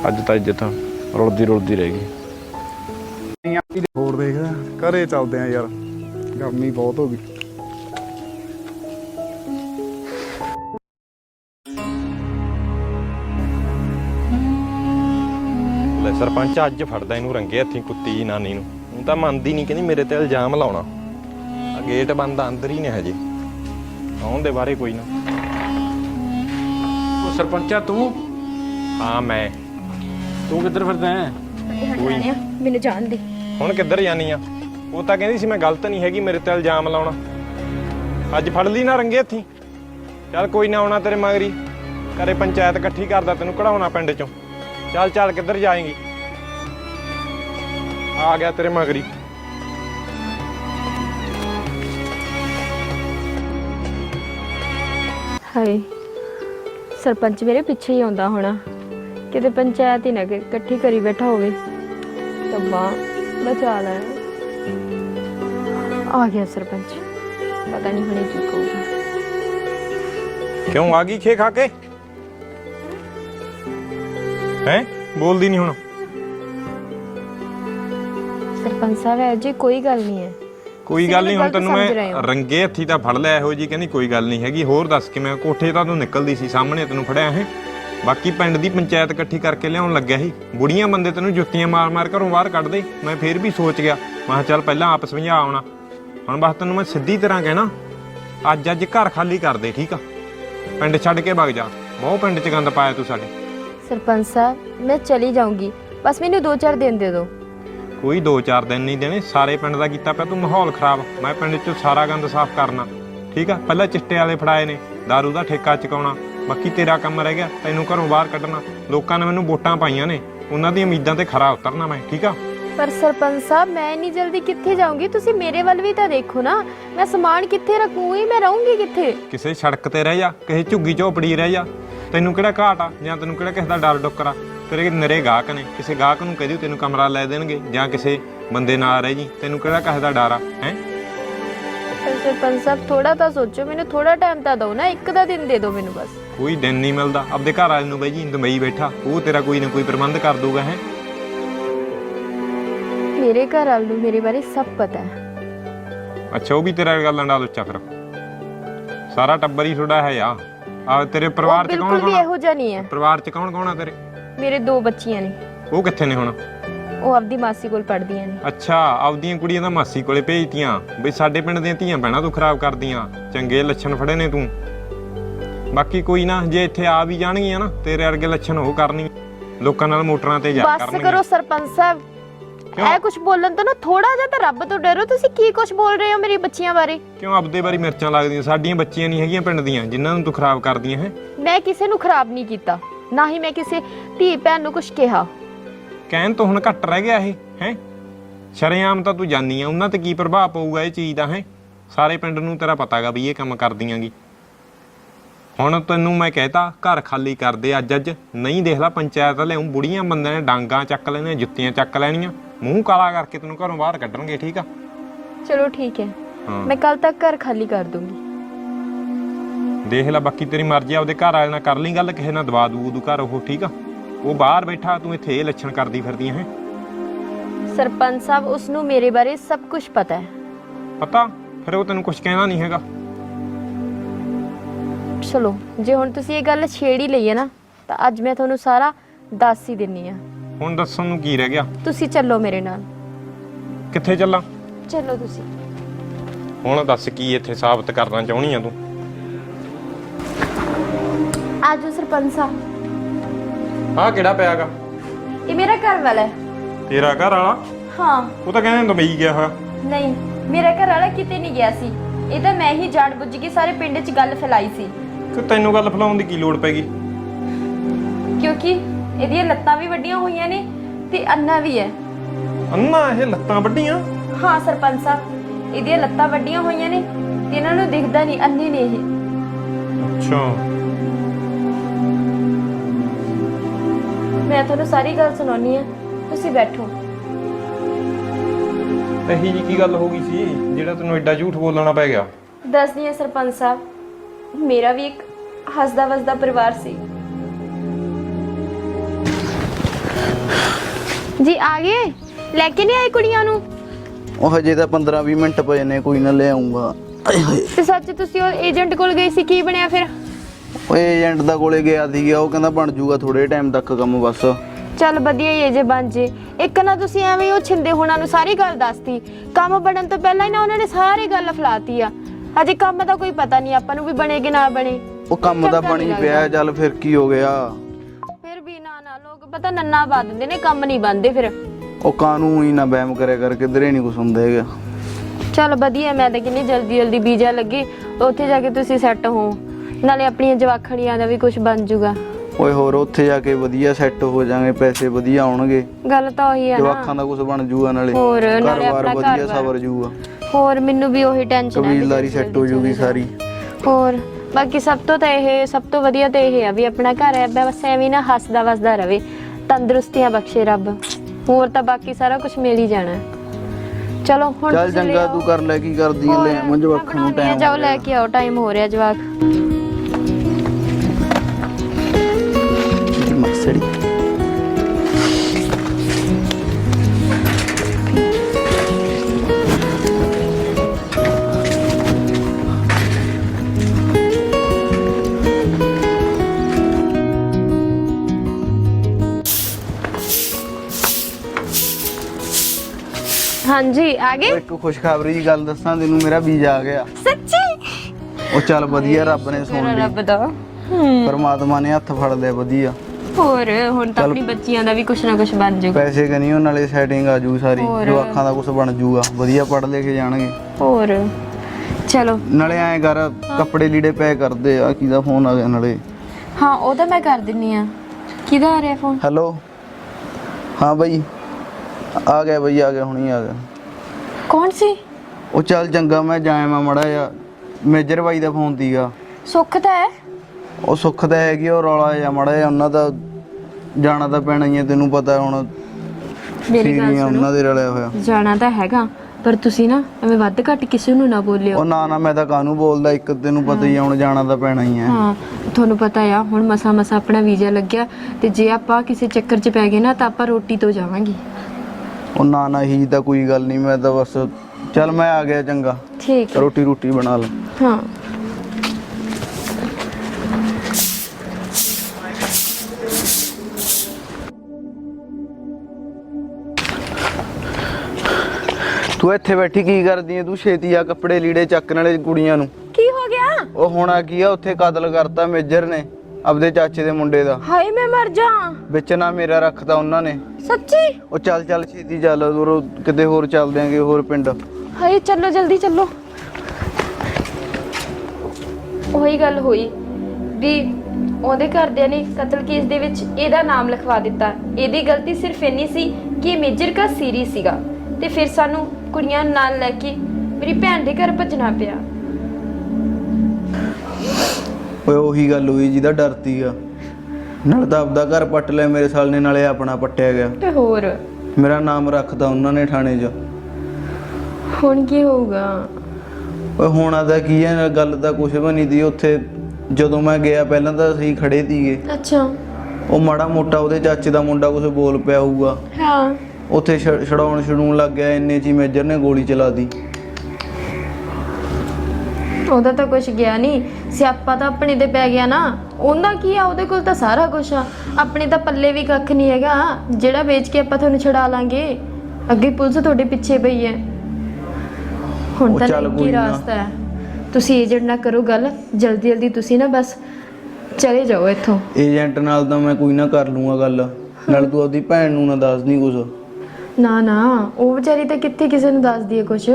ਅੱਜ ਤਾਂ ਇੱਜ਼ਤ ਰੁਲਦੀ ਰੁਲਦੀ ਰਹਿ ਗਈ ਹੋਰ ਦੇਖ ਘਰੇ ਚੱਲਦੇ ਆ ਯਾਰ। ਗਰਮੀ ਬਹੁਤ ਹੋ ਗਈ। ਲੈ ਸਰਪੰਚ ਅੱਜ ਫੜਦਾ ਇਹਨੂੰ ਰੰਗੇ ਹੱਥੀਂ ਕੁੱਤੀ ਨਾਨੀ ਨੂੰ। ਉਹ ਤਾਂ ਮੰਨਦੀ ਨਹੀਂ ਕਹਿੰਦੀ ਮੇਰੇ ਤੇ ਇਲਜ਼ਾਮ ਲਾਉਣਾ। ਆ ਗੇਟ ਬੰਦ ਆ, ਅੰਦਰ ਹੀ ਨੇ ਹਜੇ। ਆਉਣ ਦੇ ਬਾਰੇ ਕੋਈ ਨਾ। ਉਹ ਸਰਪੰਚਾ ਤੂੰ? ਹਾਂ ਮੈਂ। ਤੂੰ ਕਿੱਧਰ ਫਿਰਦਾ ਹੈ? ਕੋਈ ਮੈਨੂੰ ਜਾਣ ਦੇ। ਹੁਣ ਕਿੱਧਰ ਜਾਨੀ ਆ? ਉਹ ਤਾਂ ਕਹਿੰਦੀ ਸੀ ਮੈਂ ਗਲਤ ਨਹੀਂ ਹੈਗੀ, ਮੇਰੇ ਤੇ ਇਲਜ਼ਾਮ ਲਾਉਣਾ। ਅੱਜ ਫੜ ਲਈ ਨਾ ਰੰਗੇ ਹੱਥੀਂ। ਚੱਲ ਕੋਈ ਨਾ ਆਉਣਾ ਤੇਰੇ ਮਗਰੀ। ਘਰੇ ਪੰਚਾਇਤ ਇਕੱਠੀ ਕਰਦਾ, ਤੈਨੂੰ ਕਢਾਉਣਾ ਪਿੰਡ ਚੋਂ। ਚੱਲ ਚੱਲ ਕਿੱਧਰ ਜਾਏਂਗੀ? ਆ ਗਿਆ ਤੇਰੇ ਮਗਰੀ। ਹਾਏ, ਸਰਪੰਚ ਮੇਰੇ ਪਿੱਛੇ ਹੀ ਆਉਂਦਾ ਹੋਣਾ। ਕਿਤੇ ਪੰਚਾਇਤ ਹੀ ਨਾ ਇਕੱਠੀ ਕਰੀ ਬੈਠਾ ਹੋਵੇ। ਤੱਬਾ ਬਚਾ ਲੈ ਆ ਗਿਆ ਸਰਪੰਚ। ਪਤਾ ਨਹੀਂ ਹੁਣੇ ਕੀ ਕਹੂਗਾ। ਕਿਉਂ ਆ ਗਈ ਖੇ ਖਾ ਕੇ? ਹੈ? ਬੋਲਦੀ ਨਹੀਂ ਹੁਣ। ਸਰਪੰਚ ਸਾਹਿਬ ਹੈ ਜੀ ਕੋਈ ਗੱਲ ਨਹੀਂ ਹੈ। ਕੋਈ ਗੱਲ ਨਹੀਂ ਹੁਣ ਤੈਨੂੰ ਸਮਝ ਰਹੇ ਮੈਂ ਹੋ। ਰੰਗੇ ਹੱਥੀ ਤਾਂ ਫੜ ਲਿਆ ਇਹੋ ਜੀ ਕਹਿੰਦੀ ਕੋਈ ਗੱਲ ਨਹੀਂ ਹੈਗੀ। ਹੋਰ ਦੱਸ ਕਿਵੇਂ ਕੋਠੇ ਤਾਂ ਤੂੰ ਨਿਕਲਦੀ ਸੀ ਸਾਹਮਣੇ ਤੈਨੂੰ ਫੜਿਆ ਹੈ ਬਾਕੀ ਪਿੰਡ ਦੀ ਪੰਚਾਇਤ ਇਕੱਠੀ ਕਰਕੇ ਲਿਆਉਣ ਲੱਗਿਆ ਸੀ। ਬੁੜੀਆਂ ਬੰਦੇ ਤੈਨੂੰ ਜੁੱਤੀਆਂ ਮਾਰ-ਮਾਰ ਘਰੋਂ ਬਾਹਰ ਕੱਢਦੇ। ਮੈਂ ਫੇਰ ਵੀ ਸੋਚ ਗਿਆ ਮੈਂ ਕਿਹਾ ਚੱਲ ਪਹਿਲਾਂ ਆਪਸ ਵਿੱਚ ਆਉਣਾ। ਹੁਣ ਬਸ ਤੈਨੂੰ ਮੈਂ ਸਿੱਧੀ ਤਰ੍ਹਾਂ ਕਹਿਣਾ ਅੱਜ ਅੱਜ ਘਰ ਖਾਲੀ ਕਰ ਦੇ ਠੀਕ ਆ? ਪਿੰਡ ਛੱਡ ਕੇ ਵਗ ਜਾ। ਬਹੁਤ ਪਿੰਡ 'ਚ ਗੰਦ ਪਾਇਆ ਤੂੰ ਸਾਡੇ। ਸਰਪੰਚ ਸਾਹਿਬ ਮੈਂ ਚਲੀ ਜਾਊਂਗੀ। ਬਸ ਮੈਨੂੰ 2-4 ਦਿਨ ਦੇ ਦਿਓ। ਕੋਈ 2-4 ਦਿਨ ਨਹੀਂ ਦੇਣੇ ਸਾਰੇ ਪਿੰਡ ਦਾ ਕੀਤਾ ਪਿਆ ਤੂੰ ਮਾਹੌਲ ਖਰਾਬ। ਮੈਂ ਪਿੰਡ 'ਚੋਂ ਸਾਰਾ ਗੰਦ ਸਾਫ਼ ਕਰਨਾ। ਠੀਕ ਆ? ਪਹਿਲਾਂ ਚਿੱਟੇ ਵਾਲੇ ਫੜਾਏ ਨੇ दारू ਦਾ ਠੇਕਾ ਚੁਕਾਉਣਾ। ਬਾਕੀ ਤੇਰਾ ਕੰਮ ਰਹਿ ਗਿਆ ਤੈਨੂੰ ਘਰੋਂ ਬਾਹਰ ਕੱਢਣਾ। ਲੋਕਾਂ ਨੇ ਮੈਨੂੰ ਵੋਟਾਂ ਪਾਈਆਂ ਨੇ। ਉਹਨਾਂ ਦੀਆਂ ਉਮੀਦਾਂ ਤੇ ਖਰਾ ਉਤਰਨਾ ਮੈਂ ਠੀਕ ਆ? ਪਰ ਸਰਪੰਚ ਸਾਹਿਬ ਮੈਂ ਇੰਨੀ ਜਲਦੀ ਕਿੱਥੇ ਜਾਊਂਗੀ? ਤੁਸੀਂ ਮੇਰੇ ਵੱਲ ਵੀ ਤਾਂ ਦੇਖੋ ਨਾ। ਮੈਂ ਸਮਾਨ ਕਿੱਥੇ ਰੱਖੂੰਗੀ? ਮੈਂ ਰਹੂੰਗੀ ਕਿੱਥੇ? ਕਿਸੇ ਸੜਕ ਤੇ ਰਹਿ ਜਾ ਕਿਸੇ ਝੁੱਗੀ ਝੋਪੜੀ ਰਹਿ ਜਾ। ਤੈਨੂੰ ਕਿਹੜਾ ਘਾਟ ਆ? ਜਾਂ ਤੈਨੂੰ ਕਿਹੜਾ ਕਿਸੇ ਦਾ ਡਰ ਡੁੱਕਰ ਤੇਰੇ ਨਰੇ ਗਾਹਕ ਨੇ। ਕਿਸੇ ਗਾਹਕ ਨੂੰ ਕਹਿ ਦਿਓ ਤੈਨੂੰ ਕਮਰਾ ਲੈ ਦੇਣਗੇ ਜਾਂ ਕਿਸੇ ਬੰਦੇ ਨਾਲ ਰਹਿ ਜੀ। ਤੈਨੂੰ ਕਿਹੜਾ ਕਿਸੇ ਦਾ ਡਰ ਆ? ਹੈ? ਪਰ ਸਰਪੰਚ ਸਾਹਿਬ ਥੋੜਾ ਤਾਂ ਸੋਚੋ। ਮੈਨੂੰ ਥੋੜਾ ਟਾਈਮ ਤਾਂ ਦਿਓ ਨਾ। ਇੱਕ ਦਾ ਦਿਨ ਦੇ ਦਿਓ ਮੈਨੂੰ ਬਸ। ਕੋਈ ਦਿਨ ਨਹੀਂ ਮਿਲਦਾ। ਆਪਦੇ ਘਰ ਵਾਲੇ ਨੂੰ ਬਈ ਜੀ ਦੁਬਈ ਬੈਠਾ। ਉਹ ਤੇਰਾ ਕੋਈ ਨਾ ਕੋਈ ਪ੍ਰਬੰਧ ਕਰ ਦੂਗਾ ਹੈ? ਮੇਰੇ ਘਰ ਵਾਲ ਨੂੰ ਮੇਰੇ ਬਾਰੇ ਸਭ ਪਤਾ ਹੈ। ਅੱਛਾ ਉਹ ਵੀ ਤੇਰਾ ਗੱਲਾਂ ਨਾਲ ਉੱਚਾ ਫਿਰ। ਸਾਰਾ ਟੱਬਰ ਹੀ ਤੁਹਾਡਾ ਹੈ ਆ। ਆ ਤੇਰੇ ਪਰਿਵਾਰ ਚ ਕੌਣ ਬਿਲਕੁਲ ਵੀ ਕੌਣ ਇਹੋ ਜਿਹਾ ਨਹੀਂ ਹੈ। ਪਰਿਵਾਰ ਚ ਕੌਣ ਕੌਣ ਆ ਤੇਰੇ? ਮੇਰੇ ਦੋ ਬੱਚੀਆਂ ਨੇ। ਉਹ ਕਿੱਥੇ ਨੇ ਹੁਣ? ਉਹ ਆਪਦੀ ਮਾਸੀ ਕੋਲ ਪੜ੍ਹਦੀਆਂ ਨੇ। ਅੱਛਾ ਆਪਦੀਆਂ ਕੁੜੀਆਂ ਤਾਂ ਮਾਸੀ ਕੋਲੇ ਭੇਜਤੀਆਂ। ਬਈ ਸਾਡੇ ਪਿੰਡ ਦੀਆਂ ਧੀਆਂ ਭੈਣਾਂ ਤੂੰ ਖਰਾਬ ਕਰਦੀਆਂ। ਚੰਗੇ ਲੱਛਣ ਫੜੇ ਨੇ ਤੂੰ। ਬਾਕੀ ਕੋਈ ਨਾ ਜੇ ਇੱਥੇ ਆ ਵੀ ਜਾਣਗੀਆਂ ਨਾ ਤੇਰੇ ਵਰਗੇ ਲੱਛਣ ਉਹ ਕਰਨੀ ਲੋਕਾਂ ਨਾਲ ਮੋਟਰਾਂ ਤੇ ਜਾ ਬਸ ਕਰੋ ਸਰਪੰਚ ਸਾਹਿਬ। ਕਿਉਂ? ਐ ਕੁਝ ਬੋਲਣ ਤੋਂ ਨਾ ਥੋੜਾ ਜਿਹਾ ਤਾਂ ਰੱਬ ਤੋਂ ਡਰੋ। ਤੁਸੀਂ ਕੀ ਕੁਝ ਬੋਲ ਰਹੇ ਹੋ ਮੇਰੀ ਬੱਚੀਆਂ ਬਾਰੇ? ਕਿਉਂ ਆਪਦੇ ਵਾਰੀ ਮਿਰਚਾਂ ਲੱਗਦੀਆਂ? ਸਾਡੀਆਂ ਬੱਚੀਆਂ ਨਹੀਂ ਹੈਗੀਆਂ ਪਿੰਡ ਦੀਆਂ ਜਿਨ੍ਹਾਂ ਨੂੰ ਤੂੰ ਖਰਾਬ ਕਰਦੀਆਂ ਹੈ? ਮੈਂ ਕਿਸੇ ਨੂੰ ਖਰਾਬ ਨਹੀਂ ਕੀਤਾ। ਨਾ ਹੀ ਮੈਂ ਕਿਸੇ ਧੀ ਭੈਣ ਨੂੰ ਕੁਝ ਕਿਹਾ। ਕਹਿਣ ਤੋਂ ਹੁਣ ਘੱਟ ਰਹਿ ਗਿਆ ਇਹ ਹੈ? ਸ਼ਰੇਆਮ ਤਾਂ ਤੂੰ ਜਾਨੀ ਆ ਉਹਨਾਂ ਤੇ ਕੀ ਪ੍ਰਭਾਵ ਪਊਗਾ ਇਹ ਚੀਜ਼ ਦਾ ਹੈ? ਸਾਰੇ ਪਿੰਡ ਨੂੰ ਤੇਰਾ ਪਤਾਗਾ ਵੀ ਇਹ ਕੰਮ ਕਰਦੀਆਂਗੀ। ਹੁਣ ਤੈਨੂੰ ਮੈਂ ਕਹਿਤਾ ਘਰ ਖਾਲੀ ਕਰ ਦੇ ਅੱਜ ਅੱਜ ਨਹੀਂ ਦੇਖ ਲੈ ਪੰਚਾਇਤ ਲਿਆਉਂ ਬੁੜੀਆਂ ਬੰਦਿਆਂ ਨੇ ਡਾਂਗਾ ਚੱਕ ਲੈਣੀਆਂ ਜੁੱਤੀਆਂ ਚੱਕ ਲੈਣੀਆਂ। ਮੂੰਹ ਕਾਲਾ ਕਰਕੇ ਤੈਨੂੰ ਘਰੋਂ ਬਾਹਰ ਕੱਢਣਗੇ ਠੀਕ ਆ? ਚਲੋ ਠੀਕ ਹੈ। ਹਾਂ। ਮੈਂ ਕੱਲ ਤੱਕ ਘਰ ਖਾਲੀ ਕਰ ਦੂੰਗੀ। ਦੇਖ ਲੈ ਬਾਕੀ ਤੇਰੀ ਮਰਜ਼ੀ ਆ ਉਹਦੇ ਘਰ ਵਾਲੇ ਨਾਲ ਕਰ ਲਈ ਗੱਲ ਕਿਸੇ ਨਾਲ ਦਵਾ ਦੂ ਦੂ ਘਰ ਉਹ ਠੀਕ ਆ? ਉਹ ਬਾਹਰ ਬੈਠਾ ਤੂੰ ਇੱਥੇ ਇਹ ਲੱਛਣ ਕਰਦੀ ਫਿਰਦੀ ਹੈ। ਸਰਪੰਚ ਸਾਹਿਬ ਉਸ ਨੂੰ ਮੇਰੇ ਬਾਰੇ ਸਭ ਕੁਝ ਪਤਾ ਹੈ। ਪਤਾ? ਫਿਰ ਉਹ ਤੈਨੂੰ ਕੁਝ ਕਹਿਣਾ ਨਹੀਂ ਹੈਗਾ। ਚਲੋ ਜੇ ਹੁਣ ਤੁਸੀਂ ਇਹ ਗੱਲ ਛੇੜ ਲਈ ਹੈ ਨਾ ਤਾਂ ਅੱਜ ਮੈਂ ਤੁਹਾਨੂੰ ਸਾਰਾ ਦੱਸ ਹੀ ਦਿੰਨੀ ਆ ਹੁਣ ਦੱਸਣ ਨੂੰ ਕੀ ਰਹਿ ਗਿਆ? ਤੁਸੀਂ ਚੱਲੋ ਮੇਰੇ ਨਾਲ। ਕਿੱਥੇ ਚੱਲਾਂ? ਚੱਲੋ ਤੁਸੀਂ। ਹੁਣ ਦੱਸ ਕੀ ਇੱਥੇ ਸਾਬਤ ਕਰਨਾ ਚਾਹਣੀ ਆ ਤੂੰ? ਆਜੋ ਸਰਪੰਚ ਸਾਹਿਬ। ਆਹ ਕਿਹੜਾ ਪਿਆਗਾ? ਇਹ ਮੇਰਾ ਘਰ ਵਾਲਾ ਹੈ। ਤੇਰਾ ਘਰ ਵਾਲਾ ਹਾਂ। ਉਹ ਤਾਂ ਕਹਿੰਦੇ ਦੁਬਈ ਗਿਆ ਹੋਇਆ। ਨਹੀਂ ਮੇਰਾ ਘਰ ਵਾਲਾ ਕਿਤੇ ਨਹੀਂ ਗਿਆ ਸੀ। ਇਹ ਤਾਂ ਮੈਂ ਹੀ ਜਾਣ ਬੁੱਝ ਕੇ ਸਾਰੇ ਪਿੰਡ 'ਚ ਗੱਲ ਫੈਲਾਈ ਸੀ। ਕਿ ਤੈਨੂੰ ਗੱਲ ਫਲਾਉਣ ਦੀ ਕੀ ਲੋੜ ਪੈਗੀ ਕਿਉਂਕਿ ਇਹਦੀਆਂ ਲੱਤਾਂ ਵੀ ਵੱਡੀਆਂ ਹੋਈਆਂ ਨੇ ਤੇ ਅੰਨਾ ਵੀ ਹੈ। ਅੰਨਾ ਇਹ ਲੱਤਾਂ ਵੱਡੀਆਂ? ਹਾਂ ਸਰਪੰਚ ਸਾਹਿਬ ਇਹਦੀਆਂ ਲੱਤਾਂ ਵੱਡੀਆਂ ਹੋਈਆਂ ਨੇ ਤੇ ਇਹਨਾਂ ਨੂੰ ਦਿਖਦਾ ਨਹੀਂ ਅੰਨੇ ਨੇ ਇਹ। ਅੱਛਾ। ਮੈਂ ਤੁਹਾਨੂੰ ਸਾਰੀ ਗੱਲ ਸੁਣਾਉਣੀ ਆ ਤੁਸੀਂ ਬੈਠੋ। ਇਹੀ ਜੀ ਕੀ ਗੱਲ ਹੋ ਗਈ ਸੀ ਜਿਹੜਾ ਤੈਨੂੰ ਐਡਾ ਝੂਠ ਬੋਲਣਾ ਪੈ ਗਿਆ? ਦੱਸਦੀ ਆ ਸਰਪੰਚ ਸਾਹਿਬ ਮੇਰਾ ਵੀ ਇੱਕ ਹੱਸਦਾ ਵਸਦਾ ਪਰਿਵਾਰ ਸੀ। ਜੀ ਆ ਗਏ? ਲੈ ਕੇ ਨਹੀਂ ਆਏ ਕੁੜੀਆਂ ਨੂੰ? ਉਹ ਹਜੇ ਤਾਂ 15-20 ਮਿੰਟ ਪਏ ਨੇ ਕੋਈ ਨਾ ਲੈ ਆਉਂਗਾ ਤੇ ਸੱਚ ਤੁਸੀਂ ਉਹ ਏਜੰਟ ਕੋਲ ਗਏ ਸੀ ਕੀ ਬਣਿਆ ਫਿਰ? ਓਏ ਏਜੰਟ ਦਾ ਕੋਲੇ ਗਿਆ ਸੀਗਾ ਉਹ ਕਹਿੰਦਾ ਬਣ ਜੂਗਾ ਥੋੜੇ ਟਾਈਮ ਤੱਕ ਕੰਮ ਬਸ। ਚੱਲ ਵਧੀਆ ਹੀ ਹੈ ਜੇ ਬਣ ਜੇ। ਇੱਕ ਨਾ ਤੁਸੀਂ ਐਵੇਂ ਉਹ ਛਿੰਦੇ ਹੋਣਾ ਨੂੰ ਸਾਰੀ ਗੱਲ ਦੱਸਤੀ। ਕੰਮ ਬਣਨ ਤੋਂ ਪਹਿਲਾਂ ਹੀ ਨਾ ਉਹਨਾਂ ਨੇ ਸਾਰੀ ਗੱਲ ਫਲਾਤੀ ਆ। ਅਜੇ ਕੰਮ ਦਾ ਕੋਈ ਪਤਾ ਨਹੀਂ ਆਪਾਂ ਨੂੰ ਵੀ ਬਣੇ ਕਿ ਨਾ ਬਣੇ। ਉਹ ਕੰਮ ਦਾ ਬਣੀ ਪਿਆ। ਚੱਲ ਫਿਰ ਕੀ ਹੋ ਗਿਆ? ਪਤਾ ਨੰਨਾ ਪਾ ਦਿੰਦੇ ਨੇ ਕੰਮ ਨਹੀਂ ਬਣਦੇ ਫਿਰ। ਉਹ ਕਾਨੂੰਨ ਹੀ ਨਾ ਬਹਿਮ ਕਰਿਆ ਕਰ ਕਿਧਰੇ ਨਹੀਂ ਕੁਛ ਹੁੰਦਾ ਹੈਗਾ। ਚੱਲ ਵਧੀਆ ਮੈਂ ਤਾਂ ਕਿੰਨੀ ਜਲਦੀ ਜਲਦੀ ਵੀਜ਼ਾ ਲੱਗੇ ਉੱਥੇ ਜਾ ਕੇ ਤੁਸੀਂ ਸੈੱਟ ਹੋ। ਨਾਲੇ ਆਪਣੀਆਂ ਜਵਾਖੜੀਆਂ ਦਾ ਵੀ ਕੁਝ ਬਣ ਜਾਊਗਾ ਓਏ ਹੋਰ ਉੱਥੇ ਜਾ ਕੇ ਵਧੀਆ ਸੈੱਟ ਹੋ ਜਾਾਂਗੇ ਪੈਸੇ ਵਧੀਆ ਆਉਣਗੇ। ਗੱਲ ਤਾਂ ਉਹੀ ਹੈ ਨਾ। ਜਵਾਖਾਂ ਦਾ ਕੁਛ ਬਣ ਜੂਗਾ ਨਾਲੇ। ਹੋਰ ਨਾਲੇ ਘਰ-ਬਾਰ ਆਪਣਾ ਵਧੀਆ ਘਰ-ਬਾਰ। ਸਵਰ ਜੂਗਾ। ਹੋਰ ਮੈਨੂੰ ਵੀ ਉਹੀ ਟੈਨਸ਼ਨ ਵੀ ਕਬੀਲਦਾਰੀ ਜਲਦੀ ਸੈੱਟ ਹੋ ਜੂਗੀ ਸਾਰੀ। ਹੋਰ ਬਾਕੀ ਸਭ ਤੋਂ ਤਾਂ ਇਹ ਸਭ ਤੋਂ ਵਧੀਆ ਤਾਂ ਇਹ ਆ ਵੀ ਆਪਣਾ ਘਰ ਹੈ ਬਸ ਐਵੇਂ ਨਾ ਹੱਸਦਾ ਵਸਦਾ ਰਵੇ। ਤੰਦਰੁਸਤੀਆਂ ਬਖਸ਼ੇ ਰੱਬ। ਹੋਰ ਤਾਂ ਬਾਕੀ ਸਾਰਾ ਕੁਝ ਮਿਲ ਹੀ ਜਾਣਾ। ਹੈ। ਚਲੋ ਹੁਣ ਚੱਲ ਤੁਸੀਂ ਲੈ ਚੰਗਾ ਆਓ। ਤੂੰ ਕਰ ਲੈ ਕੀ ਕਰਦੀ ਹੋਰ, ਲੈ ਨੂੰ ਮੈਂ ਬਣਾਉਣੀ ਆ, ਟਾਈਮ ਜਾਓ ਲੈ ਕੇ ਆਓ ਟਾਈਮ ਹੋ ਰਿਹਾ ਜਵਾਕ। ਹਾਂਜੀ ਆ ਗਏ? ਇੱਕ ਖੁਸ਼ਖਬਰੀ ਦੀ ਗੱਲ ਦੱਸਾਂ ਤੈਨੂੰ ਮੇਰਾ ਵੀਜ਼ਾ ਆ ਗਿਆ। ਸੱਚੀ? ਉਹ ਚੱਲ ਵਧੀਆ ਰੱਬ ਨੇ ਸੁਣ ਮੇਰਾ ਲਈ। ਰੱਬ ਦਾ। ਪਰਮਾਤਮਾ ਨੇ ਹੱਥ ਫੜ ਲਿਆ ਵਧੀਆ। ਹੋਰ ਹੁਣ ਤਾਂ ਆਪਣੀ ਬੱਚੀਆਂ ਦਾ ਵੀ ਕੁਛ ਨਾ ਕੁਛ ਬਣ ਜਾਊ। ਪੈਸੇ ਕਨੀ ਉਹ ਨਾਲੇ ਸੈਟਿੰਗ ਆ ਜੂ ਸਾਰੀ ਹੋਰ। ਜੋ ਅੱਖਾਂ ਦਾ ਕੁਝ ਬਣ ਜੂਗਾ। ਵਧੀਆ ਪੜ ਲੈ ਕੇ ਜਾਣਗੇ। ਹੋਰ ਚਲੋ। ਨਾਲੇ ਐਂ ਕਰ ਕੱਪੜੇ ਲੀੜੇ ਪੈ ਕਰਦੇ ਆ ਕਿਹਦਾ ਫੋਨ ਆ ਗਿਆ ਨਾਲੇ। ਹਾਂ ਉਹ ਤਾਂ ਮੈਂ ਕਰ ਦਿੰਨੀ ਆ। ਕਿਹਦਾ ਆ ਰਿਹਾ ਫੋਨ ਹੈਲੋ ਹਾਂ ਬਈ। ਆ ਗਿਆ ਬਈ ਆ ਗਿਆ ਹੁਣੀ ਆ ਗਿਆ। ਕੌਣ ਸੀ? ਉਹ ਚੱਲ ਚੰਗਾ ਮੈਂ ਜਾਇਆ ਮੈਂ ਮੜਾ ਜਾ ਮੇਜਰ ਬਾਈ ਦਾ ਫੋਨ ਦੀਗਾ ਸੁੱਖ ਤਾਂ ਹੈ? ਉਹ ਸੁੱਖ ਤਾਂ ਹੈਗੀ ਉਹ ਰੌਲਾ ਜਾਂ ਮੜਾ ਜਾ ਉਹਨਾਂ ਦਾ ਜਾਣਾ ਤਾਂ ਪੈਣਾ ਹੀ ਹੈ ਤੈਨੂੰ ਪਤਾ ਹੁਣ ਮੇਰੀ ਗੱਲ ਸੁਣੋ। ਉਹਨਾਂ ਦੇ ਰਲਿਆ ਹੋਇਆ। ਜਾਣਾ ਤਾਂ ਹੈਗਾ ਪਰ ਤੁਸੀਂ ਨਾ ਐਵੇਂ ਵੱਧ ਘੱਟ ਕਿਸੇ ਨੂੰ ਨਾ ਬੋਲਿਓ। ਉਹ ਨਾ ਨਾ ਮੈਂ ਤਾਂ ਕਾਹਨੂੰ ਬੋਲਦਾ ਇੱਕ ਤੈਨੂੰ ਪਤਾ ਹੀ ਆ ਹੁਣ ਜਾਣਾ ਤਾਂ ਪੈਣਾ ਹੀ ਹੈ ਹਾਂ ਤੁਹਾਨੂੰ ਪਤਾ ਆ ਹੁਣ ਮਸਾ ਮਸਾ ਆਪਣਾ ਵੀਜ਼ਾ ਲੱਗਿਆ ਤੇ ਜੇ ਆਪਾਂ ਕਿਸੇ ਚੱਕਰ 'ਚ ਪੈ ਗਏ ਨਾ ਤਾਂ ਆਪਾਂ ਰੋਟੀ ਤੋਂ ਜਾਵਾਂਗੇ। ਉਹ ਨਾ ਨਾ ਹੀ ਤਾਂ ਕੋਈ ਗੱਲ ਨਹੀਂ ਮੈਂ ਤਾਂ ਬਸ ਚੱਲ ਮੈਂ ਆ ਗਿਆ ਚੰਗਾ। ਠੀਕ ਹੈ। ਰੋਟੀ ਰੋਟੀ ਬਣਾ ਲਾ। ਹਾਂ। ਤੂੰ ਇੱਥੇ ਬੈਠੀ ਕੀ ਕਰਦੀ ਐ ਤੂੰ ਛੇਤੀ ਆ ਕੱਪੜੇ ਲੀੜੇ ਚੱਕਣ ਵਾਲੇ ਕੁੜੀਆਂ ਨੂੰ। ਕੀ ਹੋ ਗਿਆ? ਉਹ ਹੋਣਾ ਕੀ ਆ? ਉੱਥੇ ਕਤਲ ਕਰਤਾ ਮੇਜਰ ਨੇ। ਆਪਦੇ ਚਾਚੇ ਦੇ ਮੁੰਡੇ ਦਾ। ਹਾਏ ਮੈਂ ਮਰ ਜਾ। ਵਿੱਚ ਨਾ ਮੇਰਾ ਰੱਖਤਾ ਉਹਨਾਂ ਨੇ। ਸੱਚੀ? ਉਹ ਚੱਲ ਚੱਲ ਛੇਤੀ ਚੱਲ ਉਰੋਂ ਕਿਤੇ ਹੋਰ ਚੱਲ ਦਿਆਂਗੇ ਹੋਰ ਪਿੰਡ। ਹਾਏ ਚੱਲੋ ਜਲਦੀ ਚੱਲੋ। ਉਹੀ ਗੱਲ ਹੋਈ ਵੀ ਉਹਦੇ ਘਰਦਿਆਂ ਨੇ ਕਤਲ ਕੇਸ ਦੇ ਵਿੱਚ ਇਹਦਾ ਨਾਮ ਲਿਖਵਾ ਦਿੱਤਾ। ਇਹਦੀ ਗਲਤੀ ਸਿਰਫ ਇੰਨੀ ਸੀ ਕਿ ਮੇਜਰ ਦਾ ਸੀਰੀ ਸੀਗਾ। ਤੇ ਫਿਰ ਸਾਨੂੰ ਕੁੜੀਆਂ ਨਾਲ ਲੈ ਕੇ ਮੇਰੀ ਭੈਣ ਦੇ ਘਰ ਭੱਜਣਾ ਪਿਆ। ਓਏ ਉਹੀ ਗੱਲ ਹੋਈ ਜਿਹਦਾ ਡਰਤੀ ਆ। ਨਾਲ ਤਾਂ ਆਪਦਾ ਘਰ ਪੱਟ ਲਿਆ ਮੇਰੇ ਸਾਲ ਨੇ ਨਾਲੇ ਆਪਣਾ ਪੱਟਿਆ ਗਿਆ। ਤੇ ਹੋਰ? ਮੇਰਾ ਨਾਮ ਰੱਖਦਾ ਉਹਨਾਂ ਨੇ ਥਾਣੇ 'ਚ। ਹੁਣ ਕੀ ਹੋਊਗਾ? ਓਏ ਹੋਣਾ ਤਾਂ ਕੀ ਹੈ ਗੱਲ ਤਾਂ ਕੁਛ ਵੀ ਨਹੀਂ ਦੀ ਉੱਥੇ। ਜਦੋਂ ਮੈਂ ਗਿਆ ਪਹਿਲਾਂ ਤਾਂ ਸਹੀ ਖੜੇ ਤੀਗੇ ਅੱਛਾ। ਉਹ ਮਾੜਾ ਮੋਟਾ ਉਹਦੇ ਚਾਚੇ ਦਾ ਮੁੰਡਾ ਕੁਛ ਬੋਲ ਪਿਆ ਹੋਊਗਾ। ਹਾਂ। ਉੱਥੇ ਛਡਾਉਣ ਛਡੂਣ ਲੱਗ ਗਿਆ ਇੰਨੇ ਹੀ ਮੇਜਰ ਨੇ ਗੋਲੀ ਚਲਾ ਦੀ ਉਹਦਾ ਤਾਂ ਕੁਝ ਗਿਆ ਨਹੀਂ। ਸਿਆਪਾ ਤਾਂ ਆਪਣੇ ਤੇ ਪੈ ਗਿਆ ਨਾ। ਉਹਦਾ ਕੀ ਆ? ਉਹਦੇ ਕੋਲ ਤਾਂ ਸਾਰਾ ਕੁਝ ਆ। ਆਪਣੇ ਤਾਂ ਪੱਲੇ ਵੀ ਕੱਖ ਨਹੀਂ ਹੈਗਾ। ਜਿਹੜਾ ਵੇਚ ਕੇ ਆਪਾਂ ਤੁਹਾਨੂੰ ਛਡਾ ਲਾਂਗੇ ਅੱਗੇ ਪੁਲਿਸ ਤੁਹਾਡੇ ਪਿੱਛੇ ਪਈ ਹੈ। ਹੁਣ ਉਹ ਤਾਂ ਚੱਲ ਇੱਕ ਕੋਈ ਹੀ ਨਾ। ਰਾਸਤਾ ਹੈ। ਤੁਸੀਂ ਏਜੰਟ ਨਾਲ ਕਰੋ ਗੱਲ। ਜਲਦੀ ਜਲਦੀ ਤੁਸੀਂ ਨਾ ਬਸ ਚਲੇ ਜਾਓ ਇੱਥੋਂ। ਏਜੰਟ ਨਾਲ ਤਾਂ ਮੈਂ ਕੋਈ ਨਾ ਕਰ ਲੂੰਗਾ ਗੱਲ। ਨਾਲ ਤੂੰ ਆਪਦੀ ਭੈਣ ਨੂੰ ਨਾ ਦੱਸ ਦੀ ਕੁਛ। ਨਾ ਨਾ ਉਹ ਵਿਚਾਰੀ ਤਾਂ ਕਿੱਥੇ ਕਿਸੇ ਨੂੰ ਦੱਸਦੀ ਹੈ ਕੁਛ?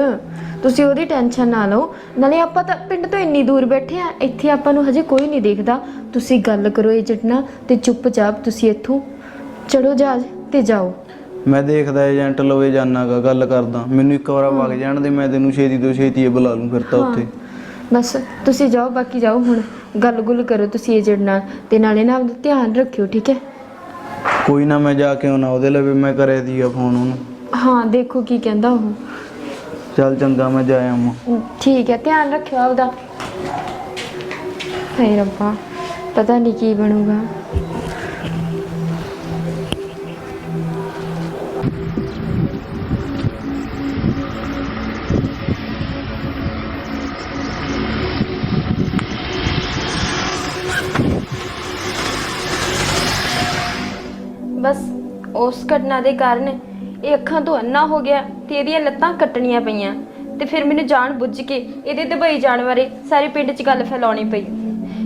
ਤੁਸੀਂ ਉਹਦੀ ਟੈਨਸ਼ਨ ਨਾ ਲਓ। ਨਾਲੇ ਆਪਾਂ ਤਾਂ ਪਿੰਡ ਤੋਂ ਇੰਨੀ ਦੂਰ ਬੈਠੇ ਆ ਇੱਥੇ ਆਪਾਂ ਨੂੰ ਹਜੇ ਕੋਈ ਨਹੀਂ ਦੇਖਦਾ। ਤੁਸੀਂ ਗੱਲ ਕਰੋ ਏਜੰਟ ਨਾਲ ਤੇ ਚੁੱਪਚਾਪ ਤੁਸੀਂ ਇੱਥੋਂ ਚੜੋ ਜਹਾਜ਼ ਤੇ ਜਾਓ। ਮੈਂ ਦੇਖਦਾ ਏਜੰਟ ਲਵੇ ਜਾਣਾਗਾ ਗੱਲ ਕਰਦਾ। ਮੈਨੂੰ ਇੱਕ ਵਾਰ ਵਗ ਜਾਣ ਦੇ ਮੈਂ ਤੈਨੂੰ ਛੇਤੀ ਤੋਂ ਛੇਤੀ ਇਹ ਬੁਲਾ ਲੂੰ ਫਿਰ ਤਾਂ ਉੱਥੇ। ਬਸ ਤੁਸੀਂ ਜਾਓ ਬਾਕੀ ਜਾਓ ਹੁਣ। ਗੱਲ ਗੁੱਲ ਕਰੋ ਤੁਸੀਂ ਏਜੰਟ ਨਾਲ ਤੇ ਨਾਲੇ ਨਾ ਧਿਆਨ ਰੱਖਿਓ ਠੀਕ ਹੈ? ਕੋਈ ਨਾ ਮੈਂ ਜਾ ਕੇ ਆਉਣਾ ਉਹਦੇ ਲਵੇ ਮੈਂ ਕਰੇ ਦੀ ਆ ਫੋਨ ਉਹਨੂੰ। ਹਾਂ ਦੇਖੋ ਕੀ ਕਹਿੰਦਾ ਉਹ। ਚੱਲ ਚੰਗਾ ਮੈਂ ਜਾ ਆਵਾਂ। ਠੀਕ ਹੈ ਧਿਆਨ ਰੱਖਿਓ ਆਪਦਾ। ਹਾਏ ਰੱਬਾ ਪਤਾ ਨਹੀਂ ਕੀ ਬਣੂਗਾ। ਘਟਨਾ ਦੇ ਕਾਰਨ ਇਹ ਅੱਖਾਂ ਤੋਂ ਅੰਨਾ ਹੋ ਗਿਆ ਤੇ ਇਹਦੀਆਂ ਲੱਤਾਂ ਕੱਟਣੀਆਂ ਪਈਆਂ ਤੇ ਫਿਰ ਮੈਨੂੰ ਜਾਣ ਬੁੱਝ ਕੇ ਇਹਦੇ ਦੁਬਈ ਜਾਣ ਬਾਰੇ ਸਾਰੇ ਪਿੰਡ 'ਚ ਗੱਲ ਫੈਲਾਉਣੀ ਪਈ।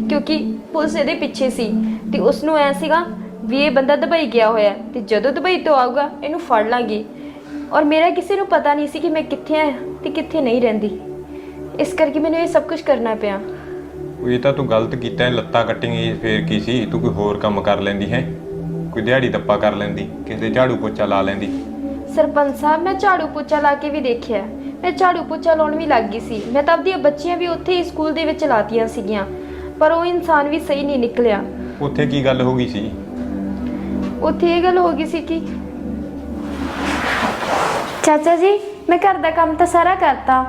ਕਿਉਂਕਿ ਪੁਲਿਸ ਇਹਦੇ ਪਿੱਛੇ ਸੀ ਤੇ ਉਸ ਨੂੰ ਐ ਸੀਗਾ ਵੀ ਇਹ ਬੰਦਾ ਦੁਬਈ ਗਿਆ ਹੋਇਆ ਤੇ ਜਦੋਂ ਦੁਬਈ ਤੋਂ ਆਊਗਾ ਇਹਨੂੰ ਫੜ ਲਾਂਗੇ। ਔਰ ਮੇਰਾ ਕਿਸੇ ਨੂੰ ਪਤਾ ਨਹੀਂ ਸੀ ਕਿ ਮੈਂ ਕਿੱਥੇ ਆ ਤੇ ਕਿੱਥੇ ਨਹੀਂ ਰਹਿੰਦੀ। ਇਸ ਕਰਕੇ ਮੈਨੂੰ ਇਹ ਸਭ ਕੁਝ ਕਰਨਾ ਪਿਆ। ਇਹ ਤਾਂ ਤੂੰ ਗਲਤ ਕੀਤਾ ਹੈ, ਲੱਤਾਂ ਕੱਟੀਆਂ ਫੇਰ ਕੀ ਸੀ? ਤੂੰ ਕੋਈ ਹੋਰ ਕੰਮ ਕਰ ਲੈਂਦੀ ਹੈ? ਕੋਈ ਦਿਹਾੜੀ ਦੱਪਾ ਕਰ ਲੈਂਦੀ ਕਿਸੇ ਦੇ ਝਾੜੂ ਪੋਚਾ ਲਾ ਲੈਂਦੀ। ਸਰਪੰਚ ਸਾਹਿਬ ਮੈਂ ਝਾੜੂ ਪੋਚਾ ਲਾ ਕੇ ਵੀ ਦੇਖਿਆ। ਮੈਂ ਝਾੜੂ ਪੋਚਾ ਲਾਉਣ ਵੀ ਲੱਗ ਗਈ ਸੀ। ਮੈਂ ਤਾਂ ਆਪਦੀਆਂ ਬੱਚੀਆਂ ਵੀ ਉੱਥੇ ਹੀ ਸਕੂਲ ਦੇ ਵਿੱਚ ਲਾਤੀਆਂ ਸੀਗੀਆਂ। ਪਰ ਉਹ ਇਨਸਾਨ ਵੀ ਸਹੀ ਨਹੀਂ ਨਿਕਲਿਆ। ਉੱਥੇ ਕੀ ਗੱਲ ਹੋ ਗਈ ਸੀ? ਉੱਥੇ ਇਹ ਗੱਲ ਹੋ ਗਈ ਸੀ ਕਿ ਚਾਚਾ ਜੀ ਮੈਂ ਘਰ ਦਾ ਕੰਮ ਤਾਂ ਸਾਰਾ ਕਰਤਾ।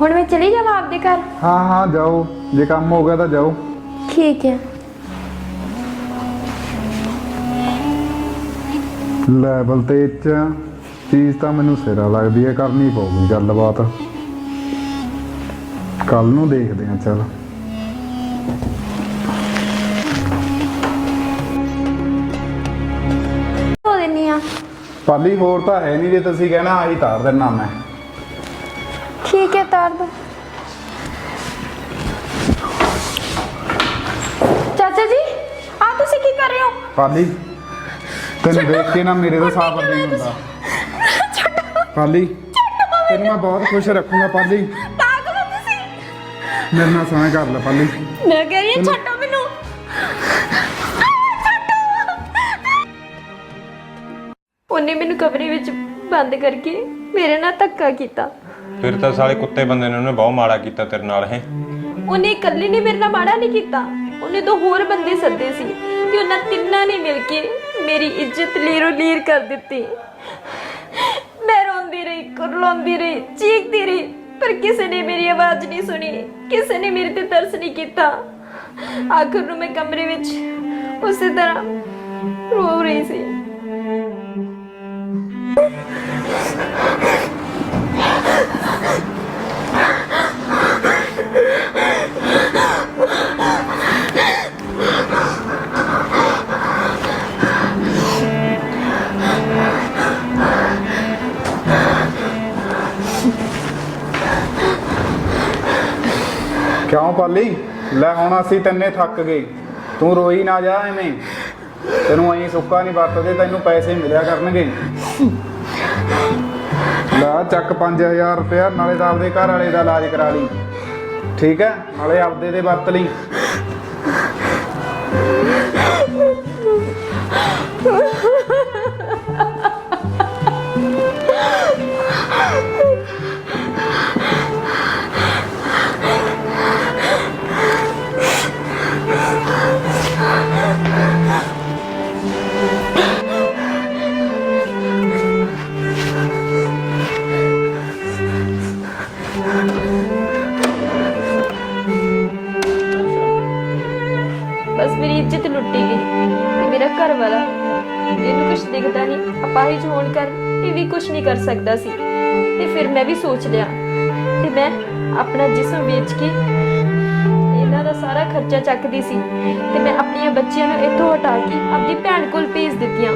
ਹੁਣ ਮੈਂ ਚਲੀ ਜਾਵਾਂ ਆਪਦੇ ਘਰ? ਹਾਂ ਹਾਂ ਜਾਓ। ਜੇ ਕੰਮ ਹੋ ਗਿਆ ਤਾਂ ਜਾਓ। ਠੀਕ ਹੈ। ਲੈਵਲ ਤੇ ਚ ਚੀਜ਼ ਤਾਂ ਮੈਨੂੰ ਸਿਰਾ ਲੱਗਦੀ ਹੈ ਕਰਨੀ ਪਊਗੀ ਗੱਲਬਾਤ। ਕੱਲ ਨੂੰ ਦੇਖਦੇ ਹਾਂ ਚਲ। ਦਿੰਨੀ ਆ। ਪਾਲੀ ਹੋਰ ਤਾਂ ਹੈ ਨਹੀਂ ਜੇ ਤੁਸੀਂ ਕਹਿਣਾ ਆਹੀ ਤਾਰ ਦੇਣਾ ਮੈਂ। ਠੀਕ ਹੈ ਤਾਰ ਦੋ। ਚਾਚਾ ਜੀ ਆ ਤੁਸੀਂ ਕੀ ਕਰ ਰਹੇ ਹੋ? ਪਾਲੀ। ਤੈਨੂੰ ਦੇਖ ਕੇ ਨਾ ਮੇਰੇ ਤੋਂ ਸਾਬਰ ਨਹੀਂ ਹੁੰਦਾ। ਪਾਲੀ ਤੈਨੂੰ ਮੈਂ ਬਹੁਤ ਖੁਸ਼ ਰੱਖੂੰਗਾ ਪਾਲੀ। ਪਾਗਲ ਹੋ ਤੁਸੀਂ। ਮੇਰੇ ਨਾਲ ਸੋਹਣਾ ਕਰ ਲੈ ਪਾਲੀ। ਮੈਂ ਕਹਿ ਰਹੀ ਹਾਂ ਛੱਡੋ ਮੈਨੂੰ। ਉਹਨੇ ਮੈਨੂੰ ਕਮਰੇ ਵਿੱਚ ਬੰਦ ਕਰਕੇ ਮੇਰੇ ਨਾਲ ਧੱਕਾ ਕੀਤਾ। ਫਿਰ ਤਾਂ ਸਾਲੇ ਕੁੱਤੇ ਬੰਦੇ ਨੇ ਉਹਨੇ ਬਹੁਤ ਮਾੜਾ ਕੀਤਾ ਤੇਰੇ ਨਾਲ ਹੈ? ਉਹਨੇ ਇਕੱਲੇ ਨੇ ਮੇਰੇ ਨਾਲ ਮਾੜਾ ਨਹੀਂ ਕੀਤਾ। ਉਹਨੇ ਦੋ ਹੋਰ ਬੰਦੇ ਸੱਦੇ ਸੀ। ਤੇ ਉਹਨਾਂ ਤਿੰਨਾਂ ਨੇ ਮਿਲ ਕੇ ਮੇਰੀ ਇੱਜ਼ਤ ਲੀਰੋ ਲੀਰ ਕਰ ਦਿੱਤੀ? ਮੈਂ ਰੋਂਦੀ ਰਹੀ, ਕੁਰਲਾਉਂਦੀ ਰਹੀ, ਚੀਖਦੀ ਰਹੀ, ਪਰ ਕਿਸੇ ਨੇ ਮੇਰੀ ਆਵਾਜ਼ ਨਹੀਂ ਸੁਣੀ, ਕਿਸੇ ਨੇ ਮੇਰੇ ਤੇ ਤਰਸ ਨਹੀਂ ਕੀਤਾ। ਆਖਰ ਨੂੰ ਮੈਂ ਕਮਰੇ ਵਿੱਚ ਉਸੇ ਤਰ੍ਹਾਂ ਰੋ ਰਹੀ ਸੀ। ਕਿਉਂ ਪਾਲੀ? ਲੈ ਹੁਣ ਅਸੀਂ ਤੰਨੇ ਥੱਕ ਗਏ। ਤੂੰ ਰੋਈ ਨਾ ਜਾ ਐਵੇਂ। ਤੈਨੂੰ ਐਂ ਸੁੱਕਾ ਨਹੀਂ ਵਰਤਦੇ, ਤੈਨੂੰ ਪੈਸੇ ਮਿਲਿਆ ਕਰਨਗੇ। ਲੈ ਚੱਕ 5000 ਰੁਪਇਆ, ਨਾਲੇ ਤਾਂ ਆਪਦੇ ਘਰ ਵਾਲੇ ਦਾ ਇਲਾਜ ਕਰਾ ਲਈ। ਠੀਕ ਹੈ? ਨਾਲੇ ਆਪਦੇ ਦੇ ਵਰਤ ਲਈ। ਇਹਨੂੰ ਕੁਝ ਦਿਖਦਾ ਨਹੀਂ। ਅਪਾਹਿਜ ਹੋਣ ਕਰ, ਇਹ ਵੀ ਕੁਝ ਨਹੀਂ ਕਰ ਸਕਦਾ ਸੀ। ਤੇ ਫਿਰ ਮੈਂ ਵੀ ਸੋਚ ਲਿਆ ਤੇ ਮੈਂ ਆਪਣਾ ਜਿਸਮ ਵੇਚ ਕੇ ਇਹਨਾਂ ਦਾ ਸਾਰਾ ਖਰਚਾ ਚੱਕਦੀ ਸੀ ਤੇ ਮੈਂ ਆਪਣੀਆਂ ਬੱਚੀਆਂ ਨੂੰ ਇੱਥੋਂ ਹਟਾ ਕੇ ਆਪਣੀ ਭੈਣ ਕੋਲ ਭੇਜ ਦਿੱਤੀਆਂ।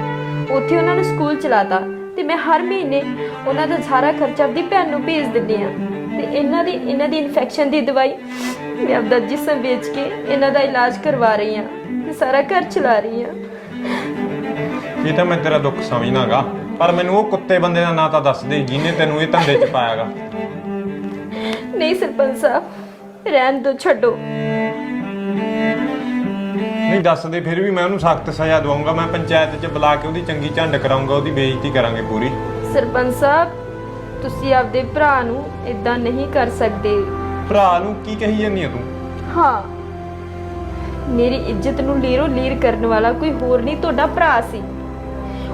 ਉੱਥੇ ਉਹਨਾਂ ਨੂੰ ਸਕੂਲ ਚਲਾਤਾ ਤੇ ਮੈਂ ਹਰ ਮਹੀਨੇ ਉਹਨਾਂ ਦਾ ਸਾਰਾ ਖਰਚਾ ਆਪਣੀ ਭੈਣ ਨੂੰ ਭੇਜ ਦਿੰਦੀ ਆ ਤੇ ਇਹਨਾਂ ਦੀ ਇਹਨਾਂ ਦੀ ਇਨਫੈਕਸ਼ਨ ਦੀ ਦਵਾਈ ਮੈਂ ਆਪਦਾ ਜਿਸਮ ਵੇਚ ਕੇ ਇਹਨਾਂ ਦਾ ਇਲਾਜ ਕਰਵਾ ਰਹੀ ਆ ਤੇ ਸਾਰਾ ਘਰ ਚਲਾ ਰਹੀ ਆ ਇਹ ਤਾਂ ਮੈਂ ਤੇਰਾ ਦੁੱਖ ਸਮਝਦਾਗਾ ਪਰ ਮੈਨੂੰ ਉਹ ਕੁੱਤੇ ਬੰਦੇ ਦਾ ਨਾਂ ਤਾਂ ਦੱਸ ਦੇ ਜਿਹਨੇ ਤੈਨੂੰ ਇਹ ਧੰਦੇ 'ਚ ਪਾਇਆਗਾ। ਨਹੀਂ ਸਰਪੰਚ ਸਾਹਿਬ ਰਹਿਣ ਦੋ ਛੱਡੋ। ਨਹੀਂ ਦੱਸ ਦੇ ਫਿਰ ਵੀ ਮੈਂ ਉਹਨੂੰ ਸਖਤ ਸਜ਼ਾ ਦਵਾਉਂਗਾ ਮੈਂ ਪੰਚਾਇਤ 'ਚ ਬੁਲਾ ਕੇ ਉਹਦੀ ਚੰਗੀ ਝੰਡ ਕਰਾਉਂਗਾ ਉਹਦੀ ਬੇਇੱਜ਼ਤੀ ਕਰਾਂਗੇ ਪੂਰੀ। ਸਰਪੰਚ ਸਾਹਿਬ ਤੁਸੀਂ ਆਪਦੇ ਭਰਾ ਨੂੰ ਇਦਾਂ ਨਹੀਂ ਕਰ ਸਕਦੇ। ਭਰਾ ਨੂੰ ਕੀ ਕਹੀ ਜਾਂਦੀ ਆ ਤੂੰ? ਹਾਂ। ਮੇਰੀ ਇੱਜ਼ਤ ਨੂੰ ਲੀਰੋ ਲੀਰ ਕਰਨ ਵਾਲਾ ਕੋਈ ਹੋਰ ਨਹੀਂ ਤੁਹਾਡਾ ਭਰਾ ਸੀ।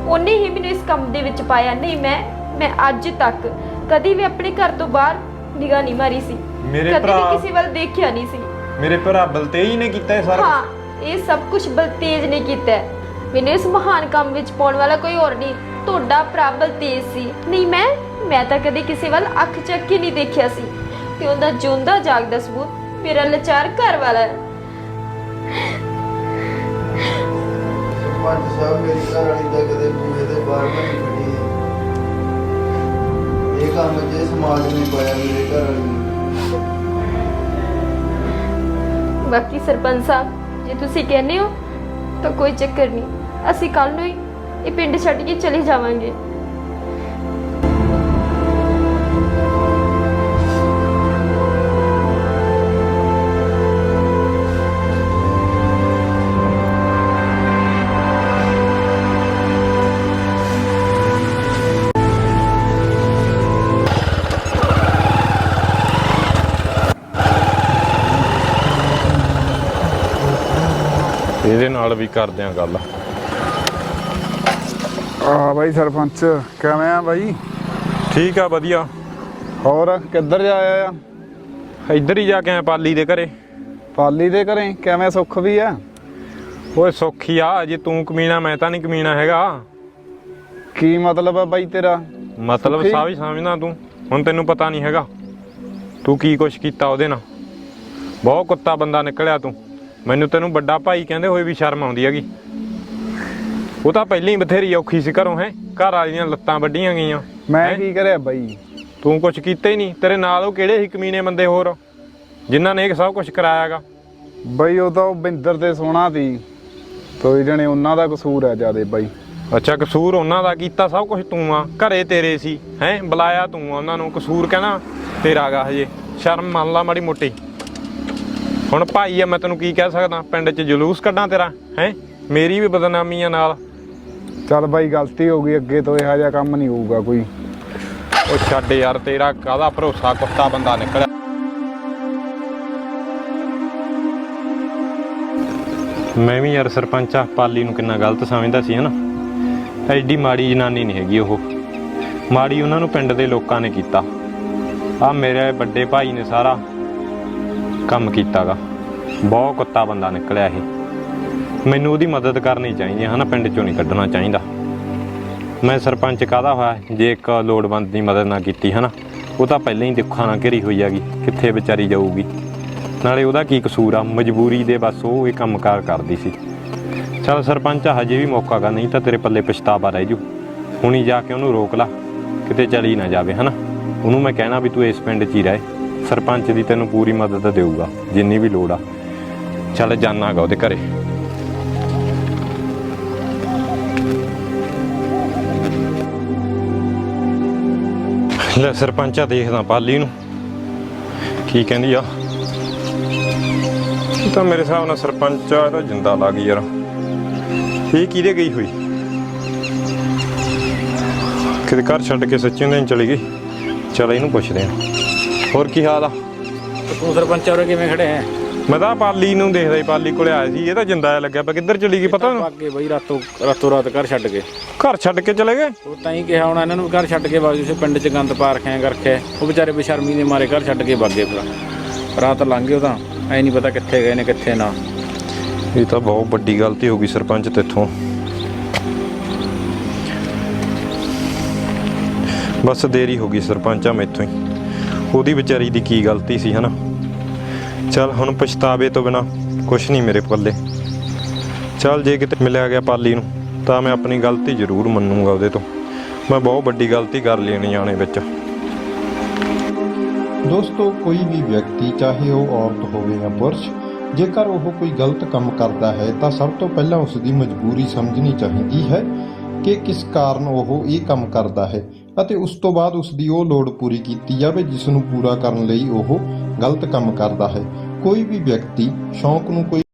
ਉਹਨੇ ਹੀ ਮੈਨੂੰ ਇਸ ਕੰਮ ਦੇ ਵਿੱਚ ਪਾਇਆ। ਨਹੀਂ ਮੈਂ ਮੈਂ ਅੱਜ ਤੱਕ ਕਦੀ ਵੀ ਆਪਣੇ ਘਰ ਤੋਂ ਬਾਹਰ ਨਿਗਾਹ ਨਹੀਂ ਮਾਰੀ ਸੀ। ਮੇਰੇ ਕਦੀ ਭਰਾ- ਕਿਸੇ ਵੱਲ ਦੇਖਿਆ ਨਹੀਂ ਸੀ। ਮੇਰੇ ਭਰਾ ਬਲਤੇਜ ਨੇ ਕੀਤਾ ਇਹ ਸਾਰਾ? ਹਾਂ ਇਹ ਸਭ ਕੁਝ ਬਲਤੇਜ ਨੇ ਕੀਤਾ। ਹੈ। ਮੈਨੂੰ ਇਸ ਮਹਾਨ ਕੰਮ ਵਿੱਚ ਪਾਉਣ ਵਾਲਾ ਕੋਈ ਹੋਰ ਨਹੀਂ। ਤੁਹਾਡਾ ਭਰਾ ਬਲਤੇਜ ਸੀ। ਨਹੀਂ ਮੈਂ ਮੈਂ ਤਾਂ ਕਦੇ ਕਿਸੇ ਵੱਲ ਅੱਖ ਚੱਕ ਕੇ ਨਹੀਂ ਦੇਖਿਆ ਸੀ। ਤੇ ਉਹਦਾ ਜਿਉਂਦਾ ਜਾਗਦਾ ਸਬੂਤ ਮੇਰਾ ਲਾਚਾਰ ਘਰ ਵਾਲਾ ਹੈ। ਸਰਪੰਚ ਸਾਹਿਬ ਮੇਰੀ ਘਰ ਵਾਲੀ ਤਾਂ ਕਦੇ ਬੂਹੇ ਦੇ ਬਾਹਰ ਨਹੀਂ ਖੜੀ ਇਹ ਕੰਮ ਜੇ ਸਮਾਜ ਨੇ ਪਾਇਆ ਮੇਰੇ ਘਰ ਵਾਲੀ ਨੂੰ। ਬਾਕੀ ਸਰਪੰਚ ਸਾਹਿਬ, ਜੇ ਤੁਸੀਂ ਕਹਿੰਦੇ ਹੋ, ਤਾਂ ਕੋਈ ਚੱਕਰ ਨਹੀਂ। ਅਸੀਂ ਕੱਲ ਨੂੰ ਹੀ ਇਹ ਪਿੰਡ ਛੱਡ ਕੇ ਚਲੇ ਜਾਵਾਂਗੇ। ਇਹਦੇ ਨਾਲ ਵੀ ਕਰਦੇ ਆ ਗੱਲ। ਆ ਬਾਈ ਸਰਪੰਚ ਕਿਵੇਂ ਆ ਬਾਈ? ਠੀਕ ਆ ਵਧੀਆ। ਹੋਰ ਕਿੱਧਰ ਜਾਇਆ ਆ? ਇੱਧਰ ਹੀ ਜਾ ਕੇ ਆਇਆ ਪਾਲੀ ਦੇ ਘਰੇ। ਪਾਲੀ ਦੇ ਘਰੇ ਕਿਵੇਂ ਸੁੱਖ ਵੀ ਆ? ਓਏ ਸੌਖੀ ਆ ਜੇ ਤੂੰ ਕਮੀਣਾ ਮੈਂ ਤਾਂ ਨਹੀਂ ਕਮੀਣਾ ਹੈਗਾ। ਕੀ ਮਤਲਬ ਆ ਬਾਈ ਤੇਰਾ? ਮਤਲਬ ਸੁੱਖੀ? ਸਾ ਵੀ ਸਮਝਣਾ ਤੂੰ ਹੁਣ ਤੈਨੂੰ ਪਤਾ ਨਹੀਂ ਹੈਗਾ। ਤੂੰ ਕੀ ਕੁਛ ਕੀਤਾ ਉਹਦੇ ਨਾਲ? ਬਹੁਤ ਕੁੱਤਾ ਬੰਦਾ ਨਿਕਲਿਆ ਤੂੰ। ਮੈਨੂੰ ਤੈਨੂੰ ਵੱਡਾ ਭਾਈ ਕਹਿੰਦੇ ਹੋਏ ਵੀ ਸ਼ਰਮ ਆਉਂਦੀ ਹੈਗੀ। ਉਹ ਤਾਂ ਪਹਿਲਾਂ ਹੀ ਬਥੇਰੀ ਔਖੀ ਸੀ ਘਰੋਂ ਹੈ? ਘਰ ਵਾਲੀਆਂ ਲੱਤਾਂ ਵੱਡੀਆਂ ਗਈਆਂ। ਮੈਂ? ਕੀ ਕਰਿਆ ਬਾਈ? ਤੂੰ ਕੁਛ ਕੀਤਾ ਹੀ ਨਹੀਂ। ਤੇਰੇ ਨਾਲ ਉਹ ਕਿਹੜੇ ਸੀ ਕਮੀਨੇ ਬੰਦੇ ਹੋਰ? ਜਿਨ੍ਹਾਂ ਨੇ ਇਹ ਸਭ ਕੁਝ ਕਰਾਇਆਗਾ। ਬਾਈ ਉਹ ਤਾਂ ਉਹ ਬਿੰਦਰ ਤੇ ਸੋਹਣਾ ਸੀ। ਤੋਈ ਜਣੇ ਉਹਨਾਂ ਦਾ ਕਸੂਰ ਹੈ ਜਿਆਦੇ ਬਾਈ। ਅੱਛਾ ਕਸੂਰ ਉਹਨਾਂ ਦਾ ਕੀਤਾ ਸਭ ਕੁਝ ਤੂੰ ਆ। ਘਰੇ ਤੇਰੇ ਸੀ ਹੈ? ਬੁਲਾਇਆ ਤੂੰ ਉਹਨਾਂ ਨੂੰ। ਕਸੂਰ ਕਹਿੰਦਾ ਤੇਰਾਗਾ ਹਜੇ। ਸ਼ਰਮ ਮੰਨ ਲਾ ਮਾੜੀ ਮੋਟੀ। ਹੁਣ ਭਾਈ ਆ ਮੈਂ ਤੈਨੂੰ ਕੀ ਕਹਿ ਸਕਦਾ? ਪਿੰਡ 'ਚ ਜਲੂਸ ਕੱਢਾਂ ਤੇਰਾ ਹੈ? ਮੇਰੀ ਵੀ ਬਦਨਾਮੀ ਆ ਨਾਲ। ਚੱਲ ਬਾਈ ਗਲਤੀ ਹੋ ਗਈ ਅੱਗੇ ਤੋਂ ਇਹੋ ਜਿਹਾ ਕੰਮ ਨਹੀਂ ਹੋਊਗਾ ਕੋਈ। ਉਹ ਛੱਡ ਯਾਰ ਤੇਰਾ ਕਾਹਦਾ ਭਰੋਸਾ? ਕੁੱਤਾ ਬੰਦਾ ਨਿਕਲਿਆ। ਮੈਂ ਵੀ ਯਾਰ ਸਰਪੰਚਾ ਪਾਲੀ ਨੂੰ ਕਿੰਨਾ ਗਲਤ ਸਮਝਦਾ ਸੀ ਹਨਾ? ਐਡੀ ਮਾੜੀ ਜਨਾਨੀ ਨਹੀਂ ਹੈਗੀ ਉਹ। ਮਾੜੀ ਉਹਨਾਂ ਨੂੰ ਪਿੰਡ ਦੇ ਲੋਕਾਂ ਨੇ ਕੀਤਾ। ਆ ਮੇਰੇ ਵੱਡੇ ਭਾਈ ਨੇ ਸਾਰਾ। ਕੰਮ ਕੀਤਾਗਾ। ਬਹੁਤ ਕੁੱਤਾ ਬੰਦਾ ਨਿਕਲਿਆ ਇਹ। ਮੈਨੂੰ ਉਹਦੀ ਮਦਦ ਕਰਨੀ ਚਾਹੀਦੀ ਹੈ ਹਨਾ, ਪਿੰਡ ਚੋਂ ਨਹੀਂ ਕੱਢਣਾ ਚਾਹੀਦਾ। ਮੈਂ ਸਰਪੰਚ ਕਾਹਦਾ ਹੋਇਆ? ਜੇ ਇੱਕ ਲੋੜਵੰਦ ਦੀ ਮਦਦ ਨਾ ਕੀਤੀ ਹਨਾ, ਉਹ ਤਾਂ ਪਹਿਲਾਂ ਹੀ ਦੇਖਾਂ ਨਾ ਘਿਰੀ ਹੋਈ ਹੈਗੀ, ਕਿੱਥੇ ਵਿਚਾਰੀ ਜਾਊਗੀ। ਨਾਲੇ ਉਹਦਾ ਕੀ ਕਸੂਰ ਆ? ਮਜਬੂਰੀ ਦੇ ਬਸ ਉਹ ਇਹ ਕੰਮਕਾਰ ਕਰਦੀ ਸੀ। ਚਲ ਸਰਪੰਚ, ਹਜੇ ਵੀ ਮੌਕਾ ਗਾ ਨਹੀਂ ਤਾਂ ਤੇਰੇ ਪੱਲੇ ਪਛਤਾਵਾ ਰਹਿ ਜੂ। ਹੁਣੀ ਜਾ ਕੇ ਉਹਨੂੰ ਰੋਕ ਲਾ, ਕਿਤੇ ਚਲੀ ਨਾ ਜਾਵੇ ਹਨਾ। ਉਹਨੂੰ ਮੈਂ ਕਹਿਣਾ ਵੀ ਤੂੰ ਇਸ ਪਿੰਡ 'ਚ ਹੀ ਰਹਿ। ਸਰਪੰਚ ਦੀ ਤੈਨੂੰ ਪੂਰੀ ਮਦਦ ਦੇਊਗਾ, ਜਿੰਨੀ ਵੀ ਲੋੜ ਆ। ਚੱਲ ਜਾਣਾਗਾ ਉਹਦੇ ਘਰੇ। ਲੈ ਸਰਪੰਚਾ ਦੇਖਦਾ ਪਾਲੀ ਨੂੰ। ਕੀ ਕਹਿੰਦੀ ਆ? ਇਹ ਤਾਂ ਮੇਰੇ ਹਿਸਾਬ ਨਾਲ ਸਰਪੰਚ ਆ ਇਹਦਾ ਜਿੰਦਾ ਲੱਗ ਯਾਰ। ਇਹ ਕਿਹਦੇ ਗਈ ਹੋਈ? ਕਿਤੇ ਘਰ ਛੱਡ ਕੇ ਸੱਚੀ ਨਹੀਂ ਚਲੀ ਗਈ। ਚਲ ਇਹਨੂੰ ਪੁੱਛਦੇ ਆ। ਹੋਰ ਕੀ ਹਾਲ ਆ? ਤੂੰ ਸਰਪੰਚ ਹੋਰ ਕਿਵੇਂ ਖੜੇ ਆ ਮੈਂ ਤਾਂ ਪਾਲੀ ਨੂੰ ਦੇਖਦਾ ਸੀ ਪਾਲੀ ਕੋਲੇ ਆਇਆ ਸੀ ਇਹ ਤਾਂ ਜਿੰਦਾ ਜਿਹਾ ਲੱਗਿਆ ਪਰ ਕਿੱਧਰ ਚਲੀ ਗਈ ਪਤਾ ਨੂੰ ਅੱਗੇ ਬਈ ਰਾਤੋਂ ਰਾਤੋਂ ਰਾਤ ਘਰ ਛੱਡ ਕੇ। ਘਰ ਛੱਡ ਕੇ ਚਲੇ ਗਏ? ਉਹ ਤਾਂ ਹੀ ਕਿਹਾ ਹੁਣ ਇਹਨਾਂ ਨੂੰ ਘਰ ਛੱਡ ਕੇ ਬਾਜੂ ਸੇ ਪਿੰਡ 'ਚ ਗੰਦ ਪਾ ਰੱਖਿਆ ਕਰਕੇ। ਉਹ ਵਿਚਾਰੇ ਬੇਸ਼ਰਮੀ ਨੇ ਮਾਰੇ ਘਰ ਛੱਡ ਕੇ ਬਾਗੇ ਫਿਰ ਰਾਤ ਲੰਘੇ ਉਹ ਤਾਂ ਐ ਨਹੀਂ ਪਤਾ ਕਿੱਥੇ ਗਏ ਨੇ ਕਿੱਥੇ ਨਾ। ਇਹ ਤਾਂ ਬਹੁਤ ਵੱਡੀ ਗਲਤੀ ਹੋ ਗਈ ਸਰਪੰਚ ਤੇਥੋਂ। ਬਸ ਦੇਰੀ ਹੋ ਗਈ ਸਰਪੰਚਾ ਮੈਥੋਂ ਹੀ। ਉਹਦੀ ਵਿਚਾਰੀ ਦੀ ਕੀ ਗਲਤੀ ਸੀ, ਹਨਾ? ਚੱਲ, ਹੁਣ ਪਛਤਾਵੇ ਤੋਂ ਬਿਨਾ ਕੁਛ ਨਹੀਂ ਮੇਰੇ ਪੱਲੇ। ਚੱਲ, ਜੇ ਕਿਤੇ ਮਿਲਿਆ ਗਿਆ ਪਾਲੀ ਨੂੰ, ਤਾਂ ਮੈਂ ਆਪਣੀ ਗਲਤੀ ਜ਼ਰੂਰ ਮੰਨੂਗਾ ਉਹਦੇ ਤੋਂ। ਮੈਂ ਬਹੁਤ ਵੱਡੀ ਗਲਤੀ ਕਰ ਲੈਣੀ ਅਣਜਾਣੇ ਵਿੱਚ। ਦੋਸਤੋ, ਕੋਈ ਵੀ ਵਿਅਕਤੀ, ਚਾਹੇ ਉਹ ਔਰਤ ਹੋਵੇ ਜਾਂ ਪੁਰਸ਼, ਜੇਕਰ ਉਹ ਕੋਈ ਗਲਤ ਕੰਮ ਕਰਦਾ ਹੈ, ਤਾਂ ਸਭ ਤੋਂ ਪਹਿਲਾਂ ਉਸ ਦੀ ਮਜਬੂਰੀ ਸਮਝਣੀ ਚਾਹੀਦੀ ਹੈ ਕਿ ਕਿਸ ਕਾਰਨ ਉਹ ਇਹ ਕੰਮ ਕਰਦਾ ਹੈ। ਅਤੇ ਉਸ ਤੋਂ ਬਾਅਦ ਉਸ ਦੀ ਉਹ ਲੋੜ ਪੂਰੀ ਕੀਤੀ ਜਾਵੇ, ਜਿਸ ਨੂੰ ਪੂਰਾ ਕਰਨ ਲਈ ਉਹ ਗਲਤ ਕੰਮ ਕਰਦਾ ਹੈ। ਕੋਈ ਵੀ ਵਿਅਕਤੀ ਸ਼ੌਂਕ ਨੂੰ ਕੋਈ